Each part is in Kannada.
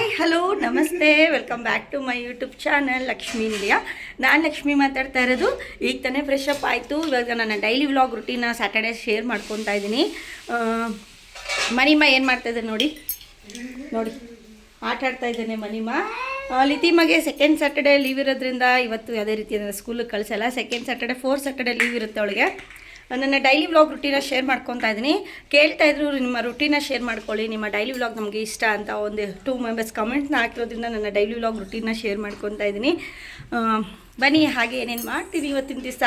ಹಾಯ್ ಹಲೋ ನಮಸ್ತೆ. Welcome back to my YouTube channel Lakshmi India ನಾನು ಲಕ್ಷ್ಮಿ ಮಾತಾಡ್ತಾ ಇರೋದು. ಈಗ ತಾನೇ ಫ್ರೆಶ್ ಅಪ್ ಆಯಿತು. ಇವಾಗ ನನ್ನ ಡೈಲಿ ವ್ಲಾಗ್ ರುಟೀನ ಸ್ಯಾಟರ್ಡೇ ಶೇರ್ ಮಾಡ್ಕೊತಾ ಇದ್ದೀನಿ. ಮನಿಮ ಏನು ಮಾಡ್ತಾಯಿದ್ದೆ ನೋಡಿ? ನೋಡಿ, ಆಟ ಆಡ್ತಾ ಇದ್ದೇನೆ ಮನಿಮ ಲಿತಿಮಗೆ ಸೆಕೆಂಡ್ ಸ್ಯಾಟರ್ಡೇ ಲೀವ್ ಇರೋದ್ರಿಂದ ಇವತ್ತು ಯಾವುದೇ ರೀತಿ ಸ್ಕೂಲಿಗೆ ಕಳಿಸಲ್ಲ. Second Saturday fourth Saturday leave ಇರುತ್ತೆ ಅವಳಿಗೆ. ನನ್ನ ಡೈಲಿ ವ್ಲಾಗ್ ರುಟೀನ ಶೇರ್ ಮಾಡ್ಕೊತಾ ಇದ್ದೀನಿ. ಕೇಳ್ತಾ ಇದ್ರು ನಿಮ್ಮ ರುಟೀನ ಶೇರ್ ಮಾಡ್ಕೊಳ್ಳಿ, ನಿಮ್ಮ ಡೈಲಿ ವ್ಲಾಗ್ ನಮಗೆ ಇಷ್ಟ ಅಂತ ಒಂದು ಟೂ ಮೆಂಬರ್ಸ್ ಕಮೆಂಟ್ನ ಹಾಕಿರೋದ್ರಿಂದ ನನ್ನ ಡೈಲಿ ವ್ಲಾಗ್ ರುಟೀನ ಶೇರ್ ಮಾಡ್ಕೊತಾ ಇದ್ದೀನಿ. ಬನ್ನಿ, ಹಾಗೆ ಏನೇನು ಮಾಡ್ತೀನಿ ಇವತ್ತಿನ ದಿವಸ.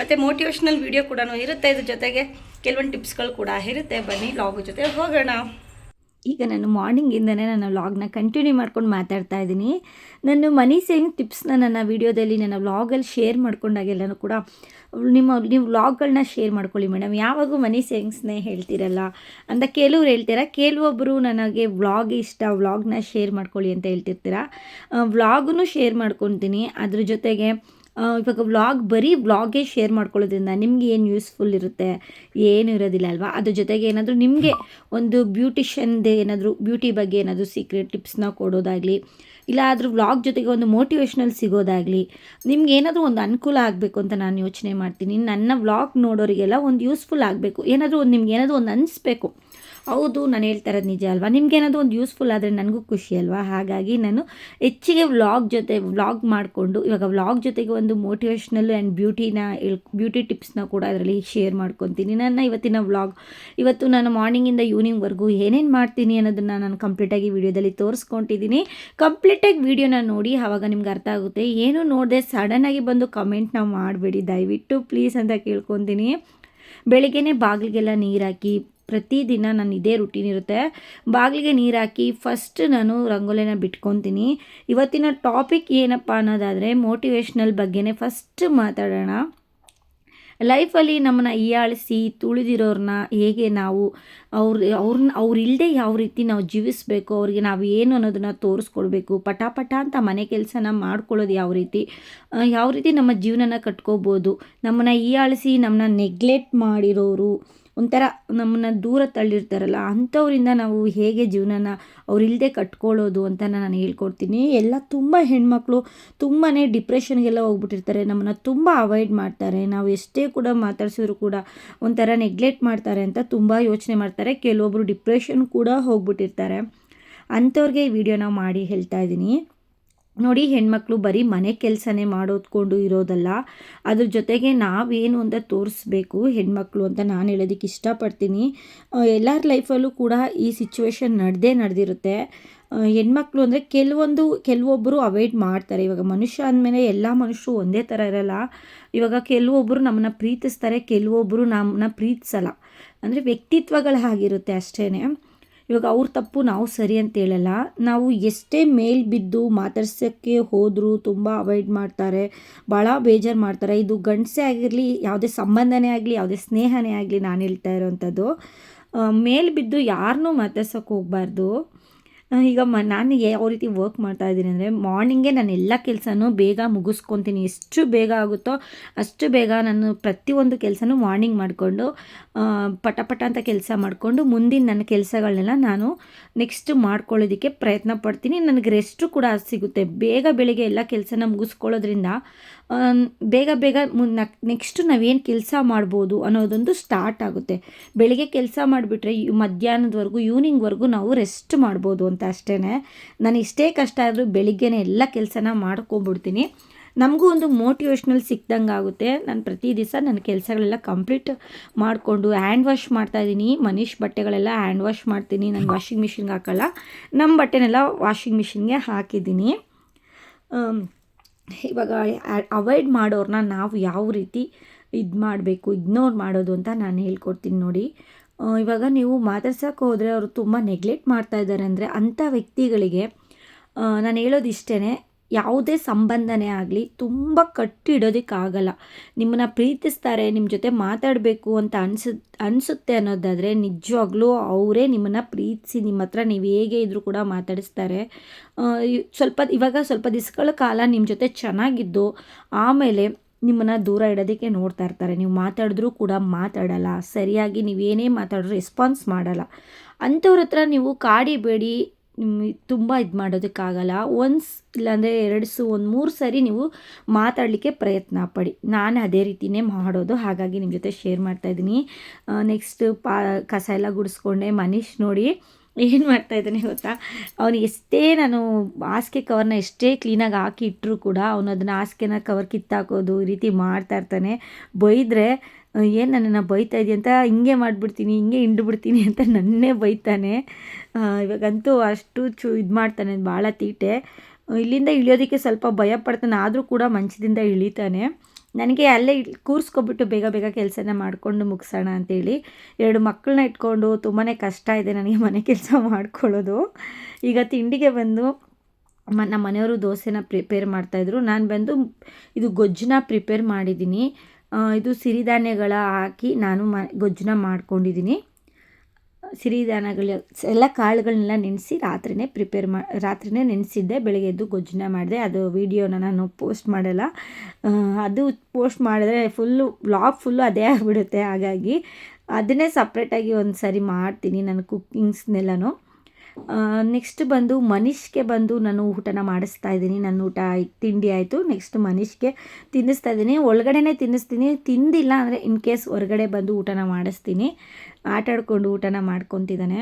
ಮತ್ತು ಮೋಟಿವೇಶ್ನಲ್ ವೀಡಿಯೋ ಕೂಡ ಇರುತ್ತೆ. ಇದ್ರ ಜೊತೆಗೆ ಕೆಲವೊಂದು ಟಿಪ್ಸ್ಗಳು ಕೂಡ ಇರುತ್ತೆ. ಬನ್ನಿ ವ್ಲಾಗ್ ಜೊತೆ ಹೋಗೋಣ. ಈಗ ನಾನು ಮಾರ್ನಿಂಗಿಂದನೇ ನನ್ನ ವ್ಲಾಗ್ನ ಕಂಟಿನ್ಯೂ ಮಾಡ್ಕೊಂಡು ಮಾತಾಡ್ತಾ ಇದ್ದೀನಿ. ನನ್ನ ಮನಿ ಸೇವಿಂಗ್ ಟಿಪ್ಸ್ನ ನನ್ನ ವೀಡಿಯೋದಲ್ಲಿ ನನ್ನ ವ್ಲಾಗಲ್ಲಿ ಶೇರ್ ಮಾಡ್ಕೊಂಡಾಗೆಲ್ಲನೂ ಕೂಡ ನಿಮ್ಮ ನೀವು ವ್ಲಾಗ್ಗಳನ್ನ ಶೇರ್ ಮಾಡ್ಕೊಳ್ಳಿ ಮೇಡಮ್. ಯಾವಾಗೂ ಮನಿ ಸೇವಿಂಗ್ಸ್ನೇ ಹೇಳ್ತಿರಲ್ಲ ಅಂತ ಕೆಲವ್ರು ಹೇಳ್ತೀರ? ಕೆಲವೊಬ್ಬರು ನನಗೆ ವ್ಲಾಗ್ ಇಷ್ಟ, ವ್ಲಾಗ್ನ ಶೇರ್ ಮಾಡ್ಕೊಳ್ಳಿ ಅಂತ ಹೇಳ್ತಿರ್ತೀರ? ವ್ಲಾಗೂ ಶೇರ್ ಮಾಡ್ಕೊತೀನಿ. ಅದ್ರ ಜೊತೆಗೆ ಇವಾಗ ವ್ಲಾಗ್ ಬರೀ ವ್ಲಾಗೇ ಶೇರ್ ಮಾಡ್ಕೊಳ್ಳೋದ್ರಿಂದ ನಿಮ್ಗೆ ಏನು ಯೂಸ್ಫುಲ್ ಇರುತ್ತೆ? ಏನು ಇರೋದಿಲ್ಲ ಅಲ್ವಾ? ಅದ್ರ ಜೊತೆಗೆ ಏನಾದರೂ ನಿಮಗೆ ಒಂದು ಬ್ಯೂಟಿಷನ್ದೇ ಏನಾದರೂ ಬ್ಯೂಟಿ ಬಗ್ಗೆ ಏನಾದರೂ ಸೀಕ್ರೆಟ್ ಟಿಪ್ಸ್ನ ಕೊಡೋದಾಗಲಿ, ಇಲ್ಲ ಅದ್ರ ವ್ಲಾಗ್ ಜೊತೆಗೆ ಒಂದು ಮೋಟಿವೇಶ್ನಲ್ ಸಿಗೋದಾಗಲಿ, ನಿಮ್ಗೆ ಏನಾದರೂ ಒಂದು ಅನುಕೂಲ ಆಗಬೇಕು ಅಂತ ನಾನು ಯೋಚನೆ ಮಾಡ್ತೀನಿ. ನನ್ನ ವ್ಲಾಗ್ ನೋಡೋರಿಗೆಲ್ಲ ಒಂದು ಯೂಸ್ಫುಲ್ ಆಗಬೇಕು. ಏನಾದರೂ ಒಂದು ನಿಮ್ಗೆ ಏನಾದರೂ ಒಂದು ಅನಿಸ್ಬೇಕು. ಹೌದು, ನಾನು ಹೇಳ್ತಾ ಇರೋದು ನಿಜ ಅಲ್ವಾ? ನಿಮಗೇನಾದರೂ ಒಂದು ಯೂಸ್ಫುಲ್ ಆದರೆ ನನಗೂ ಖುಷಿ ಅಲ್ವಾ? ಹಾಗಾಗಿ ನಾನು ಹೆಚ್ಚಿಗೆ ವ್ಲಾಗ್ ಜೊತೆ ವ್ಲಾಗ್ ಮಾಡಿಕೊಂಡು, ಇವಾಗ ವ್ಲಾಗ್ ಜೊತೆಗೆ ಒಂದು ಮೋಟಿವೇಶ್ನಲ್ ಆ್ಯಂಡ್ ಬ್ಯೂಟಿನ ಬ್ಯೂಟಿ ಟಿಪ್ಸ್ನ ಕೂಡ ಅದರಲ್ಲಿ ಶೇರ್ ಮಾಡ್ಕೊತೀನಿ. ನನ್ನ ಇವತ್ತಿನ ವ್ಲಾಗ್ ಇವತ್ತು ನಾನು ಮಾರ್ನಿಂಗಿಂದ ಈವ್ನಿಂಗ್ವರೆಗೂ ಏನೇನು ಮಾಡ್ತೀನಿ ಅನ್ನೋದನ್ನು ನಾನು ಕಂಪ್ಲೀಟಾಗಿ ವೀಡಿಯೋದಲ್ಲಿ ತೋರಿಸ್ಕೊಂಡಿದ್ದೀನಿ. ಕಂಪ್ಲೀಟಾಗಿ ವೀಡಿಯೋನ ನೋಡಿ ಆವಾಗ ನಿಮ್ಗೆ ಅರ್ಥ ಆಗುತ್ತೆ. ಏನು ನೋಡಿದೆ ಸಡನ್ನಾಗಿ ಬಂದು ಕಮೆಂಟ್ನ ಮಾಡಬೇಡಿ. ದಯವಿಟ್ಟು ಪ್ಲೀಸ್ ಅಂತ ಕೇಳ್ಕೊತೀನಿ. ಬೆಳಿಗ್ಗೆನೇ ಬಾಗಿಲಿಗೆಲ್ಲ ನೀರಾಕಿ ಪ್ರತಿದಿನ ನಾನು ಇದೇ ರುಟೀನ್ ಇರುತ್ತೆ. ಬಾಗಿಲಿಗೆ ನೀರು ಹಾಕಿ ಫಸ್ಟ್ ನಾನು ರಂಗೋಲಿನ ಬಿಟ್ಕೊತೀನಿ. ಇವತ್ತಿನ ಟಾಪಿಕ್ ಏನಪ್ಪ ಅನ್ನೋದಾದರೆ ಮೋಟಿವೇಶ್ನಲ್ ಬಗ್ಗೆನೇ ಫಸ್ಟ್ ಮಾತಾಡೋಣ. ಲೈಫಲ್ಲಿ ನಮ್ಮನ್ನು ಹೀಯಾಳಿಸಿ ತುಳಿದಿರೋರನ್ನ ಹೇಗೆ ನಾವು ಅವ್ರ ಅವ್ರನ್ನ ಅವ್ರಿಲ್ಲದೆ ಯಾವ ರೀತಿ ನಾವು ಜೀವಿಸಬೇಕು, ಅವ್ರಿಗೆ ನಾವು ಏನು ಅನ್ನೋದನ್ನ ತೋರಿಸ್ಕೊಡ್ಬೇಕು ಪಟ ಪಟ ಅಂತ ಮನೆ ಕೆಲಸನ ಮಾಡ್ಕೊಳ್ಳೋದು ಯಾವ ರೀತಿ ಯಾವ ರೀತಿ ನಮ್ಮ ಜೀವನನ ಕಟ್ಕೋಬೋದು, ನಮ್ಮನ್ನು ಹೀಯಾಳಿಸಿ ನಮ್ಮನ್ನ ನೆಗ್ಲೆಕ್ಟ್ ಮಾಡಿರೋರು ಒಂಥರ ನಮ್ಮನ್ನ ದೂರ ತಳ್ಳಿರ್ತಾರಲ್ಲ, ಅಂಥವರಿಂದ ನಾವು ಹೇಗೆ ಜೀವನನ ಅವರಿಲ್ಲದೆ ಕಟ್ಕೊಳ್ಳೋದು ಅಂತ ನಾನು ಹೇಳ್ಕೊಡ್ತೀನಿ. ಎಲ್ಲ ತುಂಬ ಹೆಣ್ಮಕ್ಳು ತುಂಬಾ ಡಿಪ್ರೆಷನ್ಗೆಲ್ಲ ಹೋಗ್ಬಿಟ್ಟಿರ್ತಾರೆ, ನಮ್ಮನ್ನು ತುಂಬ ಅವಾಯ್ಡ್ ಮಾಡ್ತಾರೆ. ನಾವು ಎಷ್ಟೇ ಕೂಡ ಮಾತಾಡ್ಸಿದ್ರು ಕೂಡ ಒಂಥರ ನೆಗ್ಲೆಕ್ಟ್ ಮಾಡ್ತಾರೆ ಅಂತ ತುಂಬ ಯೋಚನೆ ಮಾಡ್ತಾರೆ. ಕೆಲವೊಬ್ಬರು ಡಿಪ್ರೆಷನ್ ಕೂಡ ಹೋಗ್ಬಿಟ್ಟಿರ್ತಾರೆ. ಅಂಥವ್ರಿಗೆ ಈ ನಾವು ಮಾಡಿ ಹೇಳ್ತಾ ಇದ್ದೀನಿ. ನೋಡಿ, ಹೆಣ್ಮಕ್ಳು ಬರೀ ಮನೆ ಕೆಲಸನೇ ಮಾಡೋದ್ಕೊಂಡು ಇರೋದಲ್ಲ, ಅದ್ರ ಜೊತೆಗೆ ನಾವೇನು ಅಂತ ತೋರಿಸ್ಬೇಕು ಹೆಣ್ಮಕ್ಳು ಅಂತ ನಾನು ಹೇಳೋದಕ್ಕೆ ಇಷ್ಟಪಡ್ತೀನಿ. ಎಲ್ಲರ ಲೈಫಲ್ಲೂ ಕೂಡ ಈ ಸಿಚುವೇಶನ್ ನಡೆದೇ ನಡೆದಿರುತ್ತೆ. ಹೆಣ್ಮಕ್ಳು ಅಂದರೆ ಕೆಲವೊಂದು ಕೆಲವೊಬ್ಬರು ಅವಾಯ್ಡ್ ಮಾಡ್ತಾರೆ. ಇವಾಗ ಮನುಷ್ಯ ಅಂದಮೇಲೆ ಎಲ್ಲ ಮನುಷ್ಯರು ಒಂದೇ ಥರ ಇರಲ್ಲ. ಇವಾಗ ಕೆಲವೊಬ್ಬರು ನಮ್ಮನ್ನ ಪ್ರೀತಿಸ್ತಾರೆ ಕೆಲವೊಬ್ಬರು ನಮ್ಮನ್ನ ಪ್ರೀತಿಸಲ್ಲ. ಅಂದರೆ ವ್ಯಕ್ತಿತ್ವಗಳು ಹಾಗಿರುತ್ತೆ ಅಷ್ಟೇ ಇವಾಗ ಅವ್ರ ತಪ್ಪು ನಾವು ಸರಿ ಅಂತ ಹೇಳಲ್ಲ. ನಾವು ಎಷ್ಟೇ ಮೇಲ್ ಬಿದ್ದು ಮಾತಾಡ್ಸೋಕ್ಕೆ ಹೋದರೂ ತುಂಬ ಅವಾಯ್ಡ್ ಮಾಡ್ತಾರೆ. ಭಾಳ ಬೇಜಾರು ಮಾಡ್ತಾರೆ. ಇದು ಗಂಡಸೇ ಆಗಿರಲಿ, ಯಾವುದೇ ಸಂಬಂಧನೇ ಆಗಲಿ, ಯಾವುದೇ ಸ್ನೇಹನೇ ಆಗಲಿ ನಾನು ಹೇಳ್ತಾ ಇರೋವಂಥದ್ದು ಮೇಲ್ ಬಿದ್ದು ಯಾರನ್ನೂ ಮಾತಾಡ್ಸೋಕ್ಕೆ ಹೋಗಬಾರ್ದು. ಈಗ ಮ, ನಾನು ಯಾವ ರೀತಿ ವರ್ಕ್ ಮಾಡ್ತಾ ಇದ್ದೀನಿ ಅಂದರೆ ಮಾರ್ನಿಂಗೇ ನಾನು ಎಲ್ಲ ಕೆಲಸನೂ ಬೇಗ ಮುಗಿಸ್ಕೊತೀನಿ. ಎಷ್ಟು ಬೇಗ ಆಗುತ್ತೋ ಅಷ್ಟು ಬೇಗ ನಾನು ಪ್ರತಿಯೊಂದು ಕೆಲಸನೂ ಮಾರ್ನಿಂಗ್ ಮಾಡಿಕೊಂಡು ಪಟ ಪಟ ಅಂತ ಕೆಲಸ ಮಾಡಿಕೊಂಡು ಮುಂದಿನ ನನ್ನ ಕೆಲಸಗಳನ್ನೆಲ್ಲ ನಾನು ನೆಕ್ಸ್ಟ್ ಮಾಡ್ಕೊಳ್ಳೋದಕ್ಕೆ ಪ್ರಯತ್ನ ಪಡ್ತೀನಿ. ನನಗೆ ರೆಸ್ಟು ಕೂಡ ಸಿಗುತ್ತೆ. ಬೇಗ ಬೆಳಿಗ್ಗೆ ಎಲ್ಲ ಕೆಲಸನ ಮುಗಿಸ್ಕೊಳ್ಳೋದ್ರಿಂದ ಬೇಗ ಬೇಗ ಮುನ್ನ ನೆಕ್ಸ್ಟ್ ನಾವೇನು ಕೆಲಸ ಮಾಡ್ಬೋದು ಅನ್ನೋದೊಂದು ಸ್ಟಾರ್ಟ್ ಆಗುತ್ತೆ. ಬೆಳಿಗ್ಗೆ ಕೆಲಸ ಮಾಡಿಬಿಟ್ರೆ ಮಧ್ಯಾಹ್ನದವರೆಗೂ ಈವ್ನಿಂಗ್ವರೆಗೂ ನಾವು ರೆಸ್ಟ್ ಮಾಡ್ಬೋದು ಅಂತ ಅಷ್ಟೇ ನಾನು ಇಷ್ಟೇ ಕಷ್ಟ ಆದರೂ ಬೆಳಿಗ್ಗೆನೇ ಎಲ್ಲ ಕೆಲಸನ ಮಾಡ್ಕೊಂಬಿಡ್ತೀನಿ. ನಮಗೂ ಒಂದು ಮೋಟಿವೇಶ್ನಲ್ ಸಿಕ್ದಂಗೆ ಆಗುತ್ತೆ. ನಾನು ಪ್ರತಿ ದಿವಸ ನನ್ನ ಕೆಲಸಗಳೆಲ್ಲ ಕಂಪ್ಲೀಟ್ ಮಾಡಿಕೊಂಡು ಹ್ಯಾಂಡ್ ವಾಶ್ ಮಾಡ್ತಾಯಿದ್ದೀನಿ ಮನೀಶ್ ಬಟ್ಟೆಗಳೆಲ್ಲ ಹ್ಯಾಂಡ್ ವಾಶ್ ಮಾಡ್ತೀನಿ. ನಾನು ವಾಷಿಂಗ್ ಮಿಷಿನ್ಗೆ ಹಾಕೋಲ್ಲ. ನಮ್ಮ ಬಟ್ಟೆನೆಲ್ಲ ವಾಷಿಂಗ್ ಮಿಷಿನ್ಗೆ ಹಾಕಿದ್ದೀನಿ. ಇವಾಗ ಅವಾಯ್ಡ್ ಮಾಡೋರನ್ನ ನಾವು ಯಾವ ರೀತಿ ಇದು ಮಾಡಬೇಕು ಇಗ್ನೋರ್ ಮಾಡೋದು ಅಂತ ನಾನು ಹೇಳ್ಕೊಡ್ತೀನಿ ನೋಡಿ. ಇವಾಗ ನೀವು ಮಾತಾಡ್ಸೋಕೆ ಹೋದರೆ ಅವರು ತುಂಬ ನೆಗ್ಲೆಕ್ಟ್ ಮಾಡ್ತಾ ಇದ್ದಾರೆ ಅಂದರೆ ಅಂಥ ವ್ಯಕ್ತಿಗಳಿಗೆ ನಾನು ಹೇಳೋದು ಇಷ್ಟೇ ಯಾವುದೇ ಸಂಬಂಧನೇ ಆಗಲಿ ತುಂಬ ಕಟ್ಟಿಡೋದಕ್ಕಾಗಲ್ಲ. ನಿಮ್ಮನ್ನು ಪ್ರೀತಿಸ್ತಾರೆ ನಿಮ್ಮ ಜೊತೆ ಮಾತಾಡಬೇಕು ಅಂತ ಅನ್ಸು, ಅನಿಸುತ್ತೆ ಅನ್ನೋದಾದರೆ ನಿಜವಾಗ್ಲೂ ಅವರೇ ನಿಮ್ಮನ್ನು ಪ್ರೀತಿಸಿ ನಿಮ್ಮ ಹತ್ರ ನೀವು ಹೇಗೆ ಇದ್ದರೂ ಕೂಡ ಮಾತಾಡಿಸ್ತಾರೆ. ಸ್ವಲ್ಪ ಇವಾಗ ಸ್ವಲ್ಪ ದಿವಸಗಳ ಕಾಲ ನಿಮ್ಮ ಜೊತೆ ಚೆನ್ನಾಗಿದ್ದು ಆಮೇಲೆ ನಿಮ್ಮನ್ನು ದೂರ ಇಡೋದಕ್ಕೆ ನೋಡ್ತಾ ಇರ್ತಾರೆ. ನೀವು ಮಾತಾಡಿದ್ರೂ ಕೂಡ ಮಾತಾಡಲ್ಲ. ಸರಿಯಾಗಿ ನೀವೇನೇ ಮಾತಾಡಿದ್ರು ರೆಸ್ಪಾನ್ಸ್ ಮಾಡಲ್ಲ. ಅಂಥವ್ರ ಹತ್ರ ನೀವು ಕಾಡಿಬೇಡಿ ತುಂಬ ಇದು ಮಾಡೋದಕ್ಕಾಗಲ್ಲ. ಒನ್ಸ್ ಇಲ್ಲಾಂದರೆ ಎರಡು ಸು ಒಂದು ಮೂರು ಸರಿ ನೀವು ಮಾತಾಡಲಿಕ್ಕೆ ಪ್ರಯತ್ನ ಪಡಿ. ನಾನು ಅದೇ ರೀತಿಯೇ ಮಾಡೋದು. ಹಾಗಾಗಿ ನಿಮ್ಮ ಜೊತೆ ಶೇರ್ ಮಾಡ್ತಾಯಿದ್ದೀನಿ ನೆಕ್ಸ್ಟ್ ಪಾ, ಕಸ ಎಲ್ಲ ಗುಡಿಸ್ಕೊಂಡೆ ಮನೀಶ್ ನೋಡಿ. ಏನು ಮಾಡ್ತಾ ಇದ್ದಾನೆ ಗೊತ್ತಾ? ಅವನು ಎಷ್ಟೇ ನಾನು ಹಾಸಿಗೆ ಕವರ್ನ ಎಷ್ಟೇ ಕ್ಲೀನಾಗಿ ಹಾಕಿ ಇಟ್ಟರೂ ಕೂಡ ಅವನು ಅದನ್ನು ಹಾಸಿಗೆನ ಕವರ್ ಕಿತ್ತಾಕೋದು ಈ ರೀತಿ ಮಾಡ್ತಾ ಇರ್ತಾನೆ. ಬೈದರೆ ಏನು ನನ್ನನ್ನು ಬೈತಾ ಅಂತ ಹಿಂಗೆ ಮಾಡಿಬಿಡ್ತೀನಿ, ಹಿಂಗೆ ಹಿಂಡ್ಬಿಡ್ತೀನಿ ಅಂತ ನನ್ನೇ ಬೈತಾನೆ. ಇವಾಗಂತೂ ಅಷ್ಟು ಚು ಇದು ಮಾಡ್ತಾನೆ ಭಾಳ ತೀಟೆ. ಇಲ್ಲಿಂದ ಇಳಿಯೋದಕ್ಕೆ ಸ್ವಲ್ಪ ಭಯ ಪಡ್ತಾನೆ, ಆದರೂ ಕೂಡ ಮಂಚದಿಂದ ಇಳಿತಾನೆ. ನನಗೆ ಅಲ್ಲೇ ಕೂರಿಸ್ಕೊಬಿಟ್ಟು ಬೇಗ ಬೇಗ ಕೆಲಸನ ಮಾಡಿಕೊಂಡು ಮುಗಿಸೋಣ ಅಂತೇಳಿ ಎರಡು ಮಕ್ಕಳನ್ನ ಇಟ್ಕೊಂಡು ತುಂಬಾ ಕಷ್ಟ ಇದೆ ನನಗೆ ಮನೆ ಕೆಲಸ ಮಾಡ್ಕೊಳ್ಳೋದು. ಈಗ ತಿಂಡಿಗೆ ಬಂದು ಮ ನಮ್ಮ ಮನೆಯವರು ದೋಸೆನ ಪ್ರಿಪೇರ್ ಮಾಡ್ತಾಯಿದ್ರು ನಾನು ಬಂದು ಇದು ಗೊಜ್ಜನ್ನ ಪ್ರಿಪೇರ್ ಮಾಡಿದ್ದೀನಿ. ಇದು ಸಿರಿಧಾನ್ಯಗಳ ಹಾಕಿ ನಾನು ಮ ಗೊಜ್ಜನ ಮಾಡ್ಕೊಂಡಿದ್ದೀನಿ. ಸಿರಿಧಾನ್ಯಗಳ ಎಲ್ಲ ಕಾಳುಗಳನ್ನೆಲ್ಲ ನೆನೆಸಿ ರಾತ್ರಿನೇ ಪ್ರಿಪೇರ್ ಮಾ ರಾತ್ರಿಯೇ ನೆನೆಸಿದ್ದೆ, ಬೆಳಗ್ಗೆ ಎದ್ದು ಗೊಜ್ಜನ ಮಾಡಿದೆ. ಅದು ವೀಡಿಯೋನ ನಾನು ಪೋಸ್ಟ್ ಮಾಡಲ್ಲ. ಅದು ಪೋಸ್ಟ್ ಮಾಡಿದ್ರೆ ಫುಲ್ಲು ಬ್ಲಾಗ್ ಫುಲ್ಲು ಅದೇ ಆಗಿಬಿಡುತ್ತೆ. ಹಾಗಾಗಿ ಅದನ್ನೇ ಸಪ್ರೇಟಾಗಿ ಒಂದು ಸರಿ ಮಾಡ್ತೀನಿ ನಾನು ಕುಕ್ಕಿಂಗ್ಸ್ನೆಲ್ಲನೂ ನೆಕ್ಸ್ಟ್ ಬಂದು ಮನೀಷ್ಗೆ ಬಂದು ನಾನು ಊಟನ ಮಾಡಿಸ್ತಾ ಇದ್ದೀನಿ. ನನ್ನ ಊಟ ತಿಂಡಿ ಆಯಿತು. ನೆಕ್ಸ್ಟ್ ಮನೀಷ್ಗೆ ತಿನ್ನಿಸ್ತಾ ಇದ್ದೀನಿ. ಒಳಗಡೆನೇ ತಿನ್ನಿಸ್ತೀನಿ. ತಿಂದಿಲ್ಲ ಅಂದರೆ ಇನ್ ಕೇಸ್ ಹೊರಗಡೆ ಬಂದು ಊಟನ ಮಾಡಿಸ್ತೀನಿ. ಆಟ ಆಡ್ಕೊಂಡು ಊಟನ ಮಾಡ್ಕೊತಿದ್ದಾನೆ.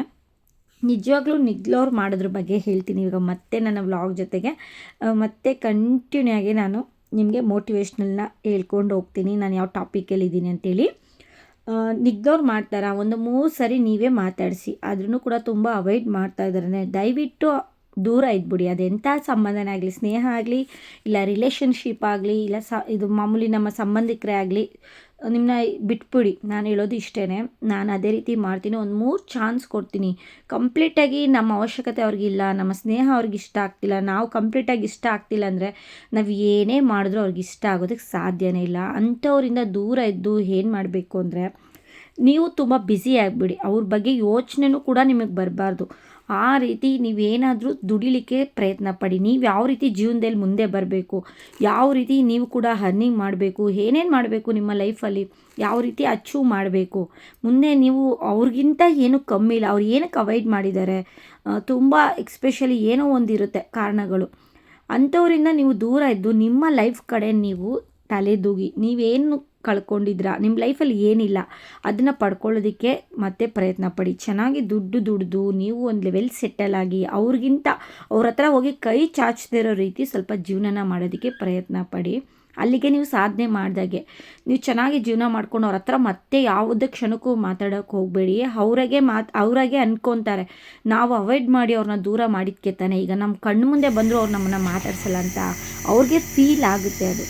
ನಿಜವಾಗ್ಲೂ ನಿಗ್ಲೋರು ಮಾಡೋದ್ರ ಬಗ್ಗೆ ಹೇಳ್ತೀನಿ. ಇವಾಗ ಮತ್ತೆ ನನ್ನ ವ್ಲಾಗ್ ಜೊತೆಗೆ ಮತ್ತೆ ಕಂಟಿನ್ಯೂ ಆಗಿ ನಾನು ನಿಮಗೆ ಮೋಟಿವೇಶ್ನಲ್ನ ಹೇಳ್ಕೊಂಡು ಹೋಗ್ತೀನಿ. ನಾನು ಯಾವ ಟಾಪಿಕಲ್ಲಿ ಇದ್ದೀನಿ ಅಂತೇಳಿ. ನಿಗ್ದವ್ರು ಮಾಡ್ತಾರಾ? ಒಂದು ಮೂರು ಸರಿ ನೀವೇ ಮಾತಾಡಿಸಿ. ಆದ್ರೂ ಕೂಡ ತುಂಬ ಅವಾಯ್ಡ್ ಮಾಡ್ತಾ ಇದ್ದಾರೆ ದಯವಿಟ್ಟು ದೂರ ಇದ್ಬಿಡಿ. ಅದೆಂಥ ಸಂಬಂಧನೇ ಆಗಲಿ, ಸ್ನೇಹ ಆಗಲಿ, ಇಲ್ಲ ರಿಲೇಷನ್ಶಿಪ್ ಆಗಲಿ, ಇಲ್ಲ ಸ, ಇದು ಮಾಮೂಲಿ ನಮ್ಮ ಸಂಬಂಧಿಕರೇ ಆಗಲಿ ನಿಮ್ಮನ್ನ ಬಿಟ್ಬಿಡಿ. ನಾನು ಹೇಳೋದು ಇಷ್ಟೇ ನಾನು ಅದೇ ರೀತಿ ಮಾಡ್ತೀನಿ. ಒಂದು ಮೂರು ಚಾನ್ಸ್ ಕೊಡ್ತೀನಿ. ಕಂಪ್ಲೀಟಾಗಿ ನಮ್ಮ ಅವಶ್ಯಕತೆ ಅವ್ರಿಗಿಲ್ಲ, ನಮ್ಮ ಸ್ನೇಹ ಅವ್ರಿಗೆ ಇಷ್ಟ ಆಗ್ತಿಲ್ಲ, ನಾವು ಕಂಪ್ಲೀಟಾಗಿ ಇಷ್ಟ ಆಗ್ತಿಲ್ಲ ಅಂದರೆ ನಾವು ಏನೇ ಮಾಡಿದ್ರೂ ಅವ್ರಿಗೆ ಇಷ್ಟ ಆಗೋದಕ್ಕೆ ಸಾಧ್ಯನೇ ಇಲ್ಲ. ಅಂಥವರಿಂದ ದೂರ ಇದ್ದು ಏನು ಮಾಡಬೇಕು ಅಂದರೆ ನೀವು ತುಂಬ ಬ್ಯುಸಿ ಆಗಿಬಿಡಿ. ಅವ್ರ ಬಗ್ಗೆ ಯೋಚನೆನೂ ಕೂಡ ನಿಮಗೆ ಬರಬಾರ್ದು. ಆ ರೀತಿ ನೀವೇನಾದರೂ ದುಡಿಲಿಕ್ಕೆ ಪ್ರಯತ್ನ ಪಡಿ. ನೀವು ಯಾವ ರೀತಿ ಜೀವನದಲ್ಲಿ ಮುಂದೆ ಬರಬೇಕು, ಯಾವ ರೀತಿ ನೀವು ಕೂಡ ಹರ್ನಿಂಗ್ ಮಾಡಬೇಕು, ಏನೇನು ಮಾಡಬೇಕು ನಿಮ್ಮ ಲೈಫಲ್ಲಿ ಯಾವ ರೀತಿ ಅಚೀವ್ ಮಾಡಬೇಕು. ಮುಂದೆ ನೀವು ಅವ್ರಿಗಿಂತ ಏನೂ ಕಮ್ಮಿ ಇಲ್ಲ, ಅವ್ರು ಏನಕ್ಕೆ ಅವಾಯ್ಡ್ ಮಾಡಿದ್ದಾರೆ ತುಂಬ ಎಕ್ಸ್ಪೆಷಲಿ ಏನೋ ಒಂದಿರುತ್ತೆ ಕಾರಣಗಳು. ಅಂಥವರಿಂದ ನೀವು ದೂರ ಇದ್ದು ನಿಮ್ಮ ಲೈಫ್ ಕಡೆ ನೀವು ತಲೆದೂಗಿ, ನೀವೇನು ಕಳ್ಕೊಂಡಿದ್ರ? ನಿಮ್ಮ ಲೈಫಲ್ಲಿ ಏನಿಲ್ಲ? ಅದನ್ನು ಪಡ್ಕೊಳ್ಳೋದಕ್ಕೆ ಮತ್ತೆ ಪ್ರಯತ್ನ ಪಡಿ. ಚೆನ್ನಾಗಿ ದುಡ್ಡು ದುಡ್ದು, ನೀವು ಒಂದು ಲೆವೆಲ್ ಸೆಟಲ್ ಆಗಿ, ಅವ್ರಿಗಿಂತ ಅವ್ರ ಹತ್ರ ಹೋಗಿ ಕೈ ಚಾಚದಿರೋ ರೀತಿ ಸ್ವಲ್ಪ ಜೀವನನ ಮಾಡೋದಕ್ಕೆ ಪ್ರಯತ್ನ ಪಡಿ. ಅಲ್ಲಿಗೆ ನೀವು ಸಾಧನೆ ಮಾಡಿದಾಗೆ. ನೀವು ಚೆನ್ನಾಗಿ ಜೀವನ ಮಾಡ್ಕೊಂಡು ಅವ್ರ ಹತ್ರ ಮತ್ತೆ ಯಾವುದೇ ಕ್ಷಣಕ್ಕೂ ಮಾತಾಡೋಕೆ ಹೋಗಬೇಡಿ. ಅವರಾಗೆ ಮಾತು, ಅವರಾಗೆ ಅನ್ಕೊತಾರೆ. ನಾವು ಅವಾಯ್ಡ್ ಮಾಡಿ ಅವ್ರನ್ನ ದೂರ ಮಾಡಿದ್ಕೆ ತಾನೆ. ಈಗ ನಮ್ಮ ಕಣ್ಣು ಮುಂದೆ ಬಂದರೂ ಅವ್ರು ನಮ್ಮನ್ನು ಮಾತಾಡ್ಸಲ್ಲ ಅಂತ. ಅವ್ರಿಗೆ ಫೀಲ್ ಆಗುತ್ತೆ ಅದು.